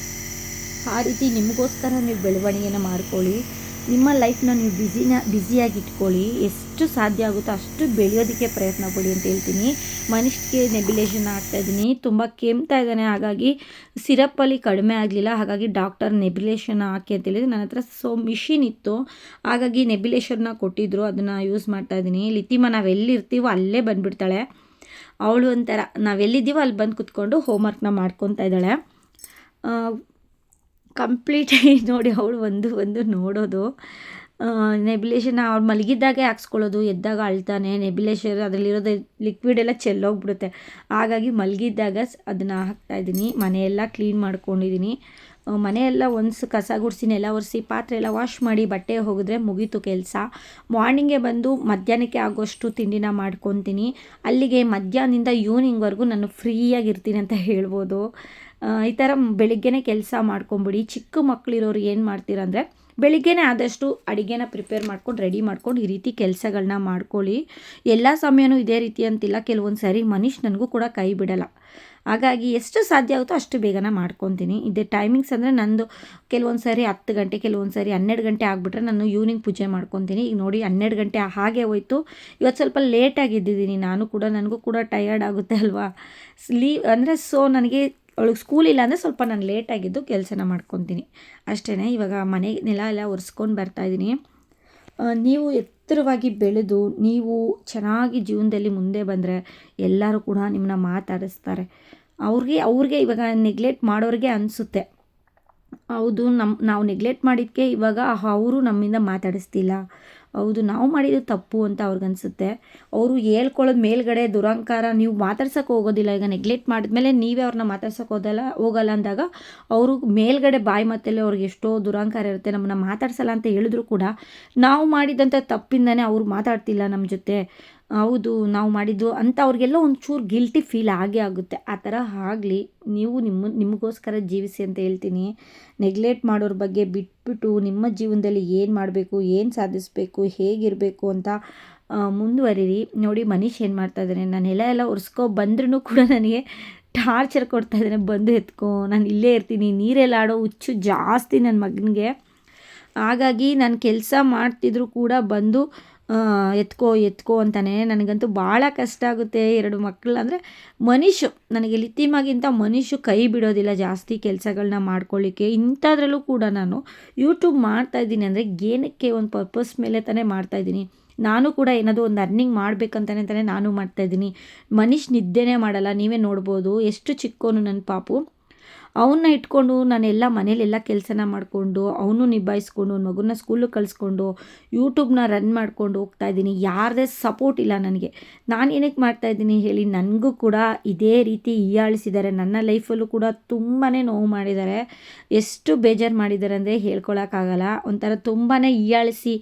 ಆ ರೀತಿ ನಿಮಗೋಸ್ಕರ ನೀವು ಬೆಳವಣಿಗೆನ ಮಾಡ್ಕೊಳ್ಳಿ. ನಿಮ್ಮ ಲೈಫ್ನ ನೀವು ಬ್ಯುಸಿನ ಬ್ಯುಸಿಯಾಗಿ ಇಟ್ಕೊಳ್ಳಿ ಎಷ್ಟು ಸಾಧ್ಯ ಆಗುತ್ತೋ ಅಷ್ಟು ಬೆಳೆಯೋದಕ್ಕೆ ಪ್ರಯತ್ನ ಪಡಿ ಅಂತ ಹೇಳ್ತೀನಿ. ಮನುಷ್ಯಗೆ ನೆಬಿಲೇಷನ್ ಇದ್ದೀನಿ. ತುಂಬ ಕೆಮ್ತಾ ಇದ್ದಾನೆ. ಹಾಗಾಗಿ ಸಿರಪ್ಪಲ್ಲಿ ಕಡಿಮೆ ಆಗಲಿಲ್ಲ. ಹಾಗಾಗಿ ಡಾಕ್ಟರ್ ನೆಬಿಲೇಷನ್ ಹಾಕಿ ಅಂತ ಹೇಳಿದ್ರೆ ನನ್ನ ಹತ್ರ ಸೊ ಮಿಷಿನ್ ಇತ್ತು. ಹಾಗಾಗಿ ನೆಬಿಲೇಷನ್ನ ಕೊಟ್ಟಿದ್ದರು ಅದನ್ನು ಯೂಸ್ ಮಾಡ್ತಾ ಇದ್ದೀನಿ. ಲಿತಿಮ ನಾವು ಎಲ್ಲಿರ್ತೀವೋ ಅಲ್ಲೇ ಬಂದುಬಿಡ್ತಾಳೆ. ಅವಳು ಒಂಥರ ನಾವೆಲ್ಲಿದ್ದೀವೋ ಅಲ್ಲಿ ಬಂದು ಕುತ್ಕೊಂಡು ಹೋಮ್ವರ್ಕ್ನ ಮಾಡ್ಕೊತಾ ಇದ್ದಾಳೆ. ಕಂಪ್ಲೀಟಾಗಿ ನೋಡಿ ಅವಳು ಒಂದು ಒಂದು ನೋಡೋದು. ನೆಬಿಲೇಷನ್ ಅವ್ಳು ಮಲಗಿದ್ದಾಗೆ ಹಾಕ್ಸ್ಕೊಳ್ಳೋದು, ಎದ್ದಾಗ ಅಳ್ತಾನೆ. ನೆಬಿಲೇಷನ್ ಅದರಲ್ಲಿರೋದು ಲಿಕ್ವಿಡ್ ಎಲ್ಲ ಚೆಲ್ಲೋಗ್ಬಿಡುತ್ತೆ. ಹಾಗಾಗಿ ಮಲಗಿದ್ದಾಗ ಅದನ್ನು ಹಾಕ್ತಾಯಿದ್ದೀನಿ ಮನೆಯೆಲ್ಲ ಕ್ಲೀನ್ ಮಾಡ್ಕೊಂಡಿದ್ದೀನಿ. ಮನೆಯೆಲ್ಲ ಒಂದು ಕಸ ಗುಡಿಸಿ, ನೆಲ ಒರೆಸಿ, ಪಾತ್ರೆ ಎಲ್ಲ ವಾಶ್ ಮಾಡಿ ಬಟ್ಟೆ ಹೋಗಿದ್ರೆ ಮುಗೀತು ಕೆಲಸ. ಮಾರ್ನಿಂಗೇ ಬಂದು ಮಧ್ಯಾಹ್ನಕ್ಕೆ ಆಗೋಷ್ಟು ತಿಂಡಿನ ಮಾಡ್ಕೊತೀನಿ. ಅಲ್ಲಿಗೆ ಮಧ್ಯಾಹ್ನದಿಂದ ಈವ್ನಿಂಗ್ವರೆಗೂ ನಾನು ಫ್ರೀಯಾಗಿರ್ತೀನಿ ಅಂತ ಹೇಳ್ಬೋದು. ಈ ಥರ ಬೆಳಿಗ್ಗೆನೇ ಕೆಲಸ ಮಾಡ್ಕೊಂಬಿಡಿ. ಚಿಕ್ಕ ಮಕ್ಕಳಿರೋರು ಏನು ಮಾಡ್ತೀರ ಅಂದರೆ ಬೆಳಿಗ್ಗೆನೇ ಆದಷ್ಟು ಅಡುಗೆನ ಪ್ರಿಪೇರ್ ಮಾಡ್ಕೊಂಡು ರೆಡಿ ಮಾಡ್ಕೊಂಡು ಈ ರೀತಿ ಕೆಲಸಗಳನ್ನ ಮಾಡ್ಕೊಳ್ಳಿ. ಎಲ್ಲ ಸಮಯನೂ ಇದೇ ರೀತಿ ಅಂತಿಲ್ಲ. ಕೆಲವೊಂದು ಸಾರಿ ಮನುಷ್ಯ ನನಗೂ ಕೂಡ ಕೈ ಬಿಡಲ್ಲ. ಹಾಗಾಗಿ ಎಷ್ಟು ಸಾಧ್ಯ ಆಗುತ್ತೋ ಅಷ್ಟು ಬೇಗನೆ ಮಾಡ್ಕೊತೀನಿ. ಇದೇ ಟೈಮಿಂಗ್ಸ್ ಅಂದರೆ ನಂದು ಕೆಲವೊಂದು ಸಾರಿ ಹತ್ತು ಗಂಟೆ, ಕೆಲವೊಂದು ಸಾರಿ ಹನ್ನೆರಡು ಗಂಟೆ ಆಗಿಬಿಟ್ರೆ ನಾನು ಈವ್ನಿಂಗ್ ಪೂಜೆ ಮಾಡ್ಕೊತೀನಿ. ಈಗ ನೋಡಿ ಹನ್ನೆರಡು ಗಂಟೆ ಹಾಗೆ ಹೋಯ್ತು. ಇವತ್ತು ಸ್ವಲ್ಪ ಲೇಟಾಗಿದ್ದಿದ್ದೀನಿ ನಾನು ಕೂಡ, ನನಗೂ ಕೂಡ ಟಯರ್ಡ್ ಆಗುತ್ತೆ ಅಲ್ವಾ? ಸ್ಲೀವ್ ಅಂದರೆ ಸೊ ನನಗೆ ಅವಳಿಗೆ ಸ್ಕೂಲ್ ಇಲ್ಲ ಅಂದರೆ ಸ್ವಲ್ಪ ನಾನು ಲೇಟಾಗಿದ್ದು ಕೆಲಸನ ಮಾಡ್ಕೊತೀನಿ. ಅಷ್ಟೇ ಇವಾಗ ಮನೆ ನೆಲ ಎಲ್ಲ ಒರೆಸ್ಕೊಂಡು ಬರ್ತಾಯಿದ್ದೀನಿ ನೀವು ಎತ್ತರವಾಗಿ ಬೆಳೆದು, ನೀವು ಚೆನ್ನಾಗಿ ಜೀವನದಲ್ಲಿ ಮುಂದೆ ಬಂದರೆ ಎಲ್ಲರೂ ಕೂಡ ನಿಮ್ಮನ್ನ ಮಾತಾಡಿಸ್ತಾರೆ. ಅವ್ರಿಗೆ ಅವ್ರಿಗೆ ಇವಾಗ ನೆಗ್ಲೆಕ್ಟ್ ಮಾಡೋರಿಗೆ ಅನಿಸುತ್ತೆ. ಹೌದು ನಮ್ಮ ನಾವು ನೆಗ್ಲೆಕ್ಟ್ ಮಾಡಿದ್ದಕ್ಕೆ ಇವಾಗ ಅವರು ನಮ್ಮಿಂದ ಮಾತಾಡಿಸ್ತಿಲ್ಲ. ಹೌದು, ನಾವು ಮಾಡಿದ್ದು ತಪ್ಪು ಅಂತ ಅವ್ರಿಗನ್ಸುತ್ತೆ. ಅವರು ಹೇಳ್ಕೊಳ್ಳೋದು ಮೇಲ್ಗಡೆ ದುರಂಕಾರ, ನೀವು ಮಾತಾಡ್ಸೋಕೆ ಹೋಗೋದಿಲ್ಲ, ಈಗ ನೆಗ್ಲೆಕ್ಟ್ ಮಾಡಿದ್ಮೇಲೆ ನೀವೇ ಅವ್ರನ್ನ ಮಾತಾಡ್ಸೋಕೆ ಹೋದಲ್ಲ, ಹೋಗಲ್ಲ ಅಂದಾಗ ಅವರು ಮೇಲ್ಗಡೆ ಬಾಯಿ ಮತ್ತಲ್ಲಿ ಅವ್ರಿಗೆ ಎಷ್ಟೋ ದುರಂಕಾರ ಇರುತ್ತೆ, ನಮ್ಮನ್ನ ಮಾತಾಡ್ಸಲ್ಲ ಅಂತ ಹೇಳಿದ್ರು ಕೂಡ ನಾವು ಮಾಡಿದಂಥ ತಪ್ಪಿಂದನೇ ಅವ್ರು ಮಾತಾಡ್ತಿಲ್ಲ ನಮ್ಮ ಜೊತೆ. ಹೌದು, ನಾವು ಮಾಡಿದ್ದು ಅಂತ ಅವ್ರಿಗೆಲ್ಲ ಒಂಚೂರು ಗಿಲ್ಟಿ ಫೀಲ್ ಆಗೇ ಆಗುತ್ತೆ. ಆ ಥರ ಆಗಲಿ, ನೀವು ನಿಮ್ಮ, ನಿಮಗೋಸ್ಕರ ಜೀವಿಸಿ ಅಂತ ಹೇಳ್ತೀನಿ. ನೆಗ್ಲೆಕ್ಟ್ ಮಾಡೋರ ಬಗ್ಗೆ ಬಿಟ್ಬಿಟ್ಟು ನಿಮ್ಮ ಜೀವನದಲ್ಲಿ ಏನು ಮಾಡಬೇಕು, ಏನು ಸಾಧಿಸಬೇಕು, ಹೇಗಿರಬೇಕು ಅಂತ ಮುಂದುವರಿ ಮುಂದುವರಿರಿ. ನೋಡಿ, ಮನೀಶ್ ಏನು ಮಾಡ್ತಾ ಇದ್ದಾನೆ. ನಾನು ಎಲ್ಲ ಎಲ್ಲ ಒರೆಸ್ಕೊ ಬಂದ್ರೂ ಕೂಡ ನನಗೆ ಟಾರ್ಚರ್ ಕೊಡ್ತಾ ಇದ್ದಾನೆ. ಬಂದು ಎತ್ಕೊ, ನಾನು ಇಲ್ಲೇ ಇರ್ತೀನಿ. ನೀರೆಲ್ಲ ಆಡೋ ಹುಚ್ಚು ಜಾಸ್ತಿ ನನ್ನ ಮಗನಿಗೆ. ಹಾಗಾಗಿ ನಾನು ಕೆಲಸ ಮಾಡ್ತಿದ್ರು ಕೂಡ ಬಂದು ಎತ್ಕೋ ಎತ್ಕೋ ಅಂತಾನೆ. ನನಗಂತೂ ಭಾಳ ಕಷ್ಟ ಆಗುತ್ತೆ ಎರಡು ಮಕ್ಕಳು ಅಂದರೆ ಮನುಷ್ಯ ನನಗೆ ಲಿತಿಮಾಗಿಂತ ಮನುಷ್ಯ ಕೈ ಬಿಡೋದಿಲ್ಲ ಜಾಸ್ತಿ ಕೆಲಸಗಳನ್ನ ಮಾಡ್ಕೊಳ್ಳಿಕ್ಕೆ ಇಂಥದ್ರಲ್ಲೂ ಕೂಡ ನಾನು ಯೂಟ್ಯೂಬ್ ಮಾಡ್ತಾ ಇದ್ದೀನಿ ಅಂದರೆ ಏನಕ್ಕೆ ಒಂದು ಪರ್ಪಸ್ ಮೇಲೆ ತಾನೇ ಮಾಡ್ತಾ ಇದ್ದೀನಿ. ನಾನು ಕೂಡ ಏನಾದರೂ ಒಂದು ಅರ್ನಿಂಗ್ ಮಾಡಬೇಕಂತಾನೆ ತಾನೇ ನಾನು ಮಾಡ್ತಾಯಿದ್ದೀನಿ ಮನುಷ್ಯ ನಿದ್ದೆನೇ ಮಾಡಲ್ಲ, ನೀವೇ ನೋಡ್ಬೋದು. ಎಷ್ಟು ಚಿಕ್ಕೋನು ನನ್ನ ಪಾಪು. ಅವನ್ನ ಇಟ್ಕೊಂಡು ನಾನೆಲ್ಲ ಮನೇಲೆಲ್ಲ ಕೆಲಸನ ಮಾಡಿಕೊಂಡು, ಅವನು ನಿಭಾಯಿಸ್ಕೊಂಡು, ಅವ್ನ ಮಗುನ ಸ್ಕೂಲಿಗೆ ಕಳಿಸ್ಕೊಂಡು ಯೂಟ್ಯೂಬ್ನ ರನ್ ಮಾಡ್ಕೊಂಡು ಹೋಗ್ತಾ ಇದ್ದೀನಿ. ಯಾರದೇ ಸಪೋರ್ಟ್ ಇಲ್ಲ ನನಗೆ. ನಾನು ಏನಕ್ಕೆ ಮಾಡ್ತಾ ಇದ್ದೀನಿ ಹೇಳಿ, ನನಗೂ ಕೂಡ ಇದೇ ರೀತಿ ಹೀಯಾಳಿಸಿದ್ದಾರೆ. ನನ್ನ ಲೈಫಲ್ಲೂ ಕೂಡ ತುಂಬಾ ನೋವು ಮಾಡಿದ್ದಾರೆ. ಎಷ್ಟು ಬೇಜಾರು ಮಾಡಿದ್ದಾರೆ ಅಂದರೆ ಹೇಳ್ಕೊಳಕ್ಕಾಗಲ್ಲ. ಒಂಥರ ತುಂಬಾ ಹೀಯಾಳಿಸಿ,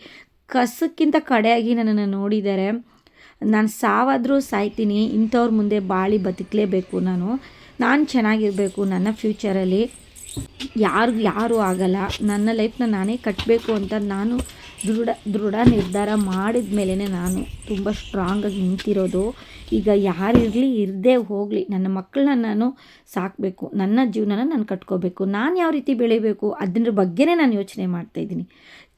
ಕಸಕ್ಕಿಂತ ಕಡೆಯಾಗಿ ನನ್ನನ್ನು ನೋಡಿದ್ದಾರೆ. ನಾನು ಸಾವಾದರೂ ಸಾಯ್ತೀನಿ, ಇಂಥವ್ರ ಮುಂದೆ ಬಾಳಿ ಬದುಕಲೇಬೇಕು ನಾನು. ನಾನು ಚೆನ್ನಾಗಿರಬೇಕು ನನ್ನ ಫ್ಯೂಚರಲ್ಲಿ ಯಾರು, ಯಾರೂ ಆಗಲ್ಲ. ನನ್ನ ಲೈಫ್ನ ನಾನೇ ಕಟ್ಟಬೇಕು ಅಂತ ನಾನು ದೃಢ ದೃಢ ನಿರ್ಧಾರ ಮಾಡಿದ ಮೇಲೇ ನಾನು ತುಂಬ ಸ್ಟ್ರಾಂಗಾಗಿ ನಿಂತಿರೋದು. ಈಗ ಯಾರಿರಲಿ ಇರದೇ ಹೋಗಲಿ, ನನ್ನ ಮಕ್ಕಳನ್ನ ನಾನು ಸಾಕಬೇಕು. ನನ್ನ ಜೀವನನ ನಾನು ಕಟ್ಕೋಬೇಕು. ನಾನು ಯಾವ ರೀತಿ ಬೆಳಿಬೇಕು? ಅದ್ರ ಬಗ್ಗೆನೇ ನಾನು ಯೋಚನೆ ಮಾಡ್ತಾಯಿದ್ದೀನಿ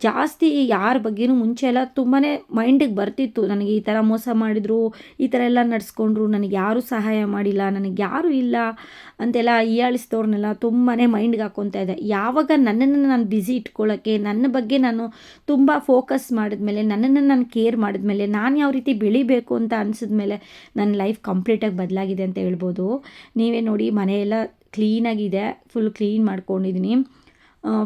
ಜಾಸ್ತಿ ಯಾರ ಬಗ್ಗೆನೂ ಮುಂಚೆ ಎಲ್ಲ ತುಂಬಾ ಮೈಂಡಿಗೆ ಬರ್ತಿತ್ತು. ನನಗೆ ಈ ಥರ ಮೋಸ ಮಾಡಿದರು, ಈ ಥರ ಎಲ್ಲ ನಡೆಸ್ಕೊಂಡ್ರು, ನನಗೆ ಯಾರೂ ಸಹಾಯ ಮಾಡಿಲ್ಲ, ನನಗೆ ಯಾರೂ ಇಲ್ಲ ಅಂತೆಲ್ಲ ಹೀಯಾಳಿಸಿದವ್ರನ್ನೆಲ್ಲ ತುಂಬಾ ಮೈಂಡ್ಗೆ ಹಾಕ್ಕೊತಾ ಇದ್ದೆ. ಯಾವಾಗ ನನ್ನನ್ನು ನಾನು ಬ್ಯುಸಿ ಇಟ್ಕೊಳ್ಳೋಕ್ಕೆ ನನ್ನ ಬಗ್ಗೆ ನಾನು ತುಂಬ ಫೋಕಸ್ ಮಾಡಿದ್ಮೇಲೆ, ನನ್ನನ್ನು ನಾನು ಕೇರ್ ಮಾಡಿದ್ಮೇಲೆ, ನಾನು ಯಾವ ರೀತಿ ಬೆಳಿಬೇಕು ಅಂತ ಅನಿಸಿದ್ಮೇಲೆ ನನ್ನ ಲೈಫ್ ಕಂಪ್ಲೀಟಾಗಿ ಬದಲಾಗಿದೆ ಅಂತ ಹೇಳ್ಬೋದು. ನೀವೇ ನೋಡಿ ಮನೆಯೆಲ್ಲ ಕ್ಲೀನಾಗಿದೆ ಫುಲ್ ಕ್ಲೀನ್ ಮಾಡ್ಕೊಂಡಿದ್ದೀನಿ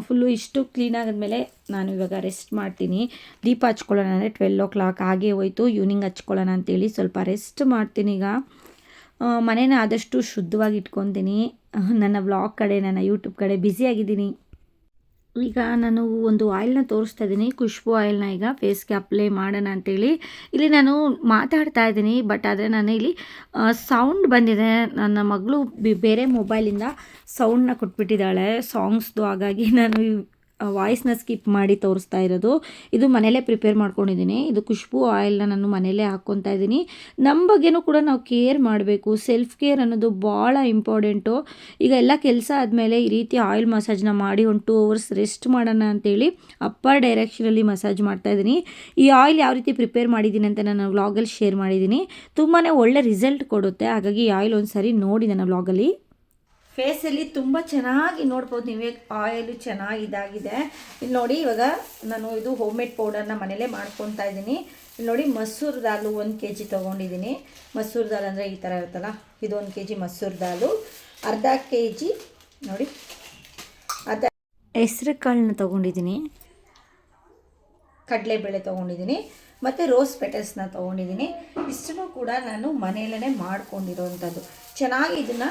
ಫುಲ್ಲು ಇಷ್ಟು ಕ್ಲೀನ್ ಮೇಲೆ ನಾನು ಇವಾಗ ರೆಸ್ಟ್ ಮಾಡ್ತೀನಿ. ದೀಪ ಹಚ್ಕೊಳ್ಳೋಣ ಅಂದರೆ ಟ್ವೆಲ್ ಓ ಕ್ಲಾಕ್ ಆಗೇ ಹೋಯ್ತು. ಈವ್ನಿಂಗ್ ಹಚ್ಕೊಳ್ಳೋಣ ಅಂತೇಳಿ ಸ್ವಲ್ಪ ರೆಸ್ಟ್ ಮಾಡ್ತೀನಿ ಈಗ. ಮನೇನ ಆದಷ್ಟು ಶುದ್ಧವಾಗಿ ಇಟ್ಕೊತೀನಿ. ನನ್ನ ವ್ಲಾಗ್ ಕಡೆ, ನನ್ನ ಯೂಟ್ಯೂಬ್ ಕಡೆ ಬ್ಯುಸಿಯಾಗಿದ್ದೀನಿ ಈಗ ನಾನು ಒಂದು ಆಯಿಲ್ನ ತೋರಿಸ್ತಾ ಇದ್ದೀನಿ. ಖುಷ್ಬು ಆಯಿಲ್ನ ಈಗ ಫೇಸ್ಗೆ ಅಪ್ಲೈ ಮಾಡೋಣ ಅಂತೇಳಿ. ಇಲ್ಲಿ ನಾನು ಮಾತಾಡ್ತಾ ಇದ್ದೀನಿ ಬಟ್ ಆದರೆ ನಾನು ಇಲ್ಲಿ ಸೌಂಡ್ ಬಂದಿದೆ. ನನ್ನ ಮಗಳು ಬೇರೆ ಮೊಬೈಲಿಂದ ಸೌಂಡ್ನ ಕೊಟ್ಬಿಟ್ಟಿದ್ದಾಳೆ. ಸಾಂಗ್ಸ್ದು ಹಾಗಾಗಿ ನಾನು ವಾಯ್ಸ್ನ ಸ್ಕಿಪ್ ಮಾಡಿ ತೋರಿಸ್ತಾ ಇರೋದು. ಇದು ಮನೇಲೇ ಪ್ರಿಪೇರ್ ಮಾಡ್ಕೊಂಡಿದ್ದೀನಿ. ಇದು ಖುಷ್ಬು ಆಯಿಲ್ನ ನಾನು ಮನೇಲೇ ಹಾಕ್ಕೊತಾ ಇದ್ದೀನಿ. ನಮ್ಮ ಬಗ್ಗೆನೂ ಕೂಡ ನಾವು ಕೇರ್ ಮಾಡಬೇಕು. ಸೆಲ್ಫ್ ಕೇರ್ ಅನ್ನೋದು ಭಾಳ ಇಂಪಾರ್ಟೆಂಟು ಈಗ ಎಲ್ಲ ಕೆಲಸ ಆದಮೇಲೆ ಈ ರೀತಿ ಆಯಿಲ್ ಮಸಾಜ್ನ ಮಾಡಿ ಒಂದು ಟೂ ಅವರ್ಸ್ ರೆಸ್ಟ್ ಮಾಡೋಣ ಅಂತೇಳಿ ಅಪ್ಪರ್ ಡೈರೆಕ್ಷನಲ್ಲಿ ಮಸಾಜ್ ಮಾಡ್ತಾ ಇದ್ದೀನಿ. ಈ ಆಯಿಲ್ ಯಾವ ರೀತಿ ಪ್ರಿಪೇರ್ ಮಾಡಿದ್ದೀನಿ ಅಂತ ನಾನು ವ್ಲಾಗಲ್ಲಿ ಶೇರ್ ಮಾಡಿದ್ದೀನಿ. ತುಂಬಾ ಒಳ್ಳೆ ರಿಸಲ್ಟ್ ಕೊಡುತ್ತೆ. ಹಾಗಾಗಿ ಈ ಆಯಿಲ್ ಒಂದು ಸರಿ ನೋಡಿ ನನ್ನ ವ್ಲಾಗಲ್ಲಿ ಫೇಸಲ್ಲಿ ತುಂಬ ಚೆನ್ನಾಗಿ ನೋಡ್ಬೋದು ನೀವೇ. ಆಯಿಲು ಚೆನ್ನಾಗಿ ಇದಾಗಿದೆ. ಇಲ್ಲಿ ನೋಡಿ ಇವಾಗ ನಾನು ಇದು ಹೋಮ್ ಮೇಡ್ ಪೌಡರ್ನ ಮನೇಲೇ ಮಾಡ್ಕೊತಾ ಇದ್ದೀನಿ. ಇಲ್ಲಿ ನೋಡಿ ಮಸೂರ್ ದಾಲು ಒಂದು ಕೆ ಜಿ ತೊಗೊಂಡಿದ್ದೀನಿ. ಮಸೂರ್ ದಾಲ್ ಅಂದರೆ ಈ ಥರ ಇರುತ್ತಲ್ಲ, ಇದು ಒಂದು ಕೆ ಜಿ ಮಸೂರ್ ದಾಲು. ಅರ್ಧ ಕೆ ಜಿ ನೋಡಿ. ಅರ್ಧ ಹೆಸ್ರು ಕಾಳನ್ನ ತೊಗೊಂಡಿದ್ದೀನಿ. ಕಡಲೆಬೇಳೆ ತೊಗೊಂಡಿದ್ದೀನಿ. ಮತ್ತು ರೋಸ್ ಪೆಟಲ್ಸ್ನ ತೊಗೊಂಡಿದ್ದೀನಿ. ಇಷ್ಟನ್ನು ಕೂಡ ನಾನು ಮನೆಯಲ್ಲೇ ಮಾಡ್ಕೊಂಡಿರೋವಂಥದ್ದು ಚೆನ್ನಾಗಿ ಇದನ್ನು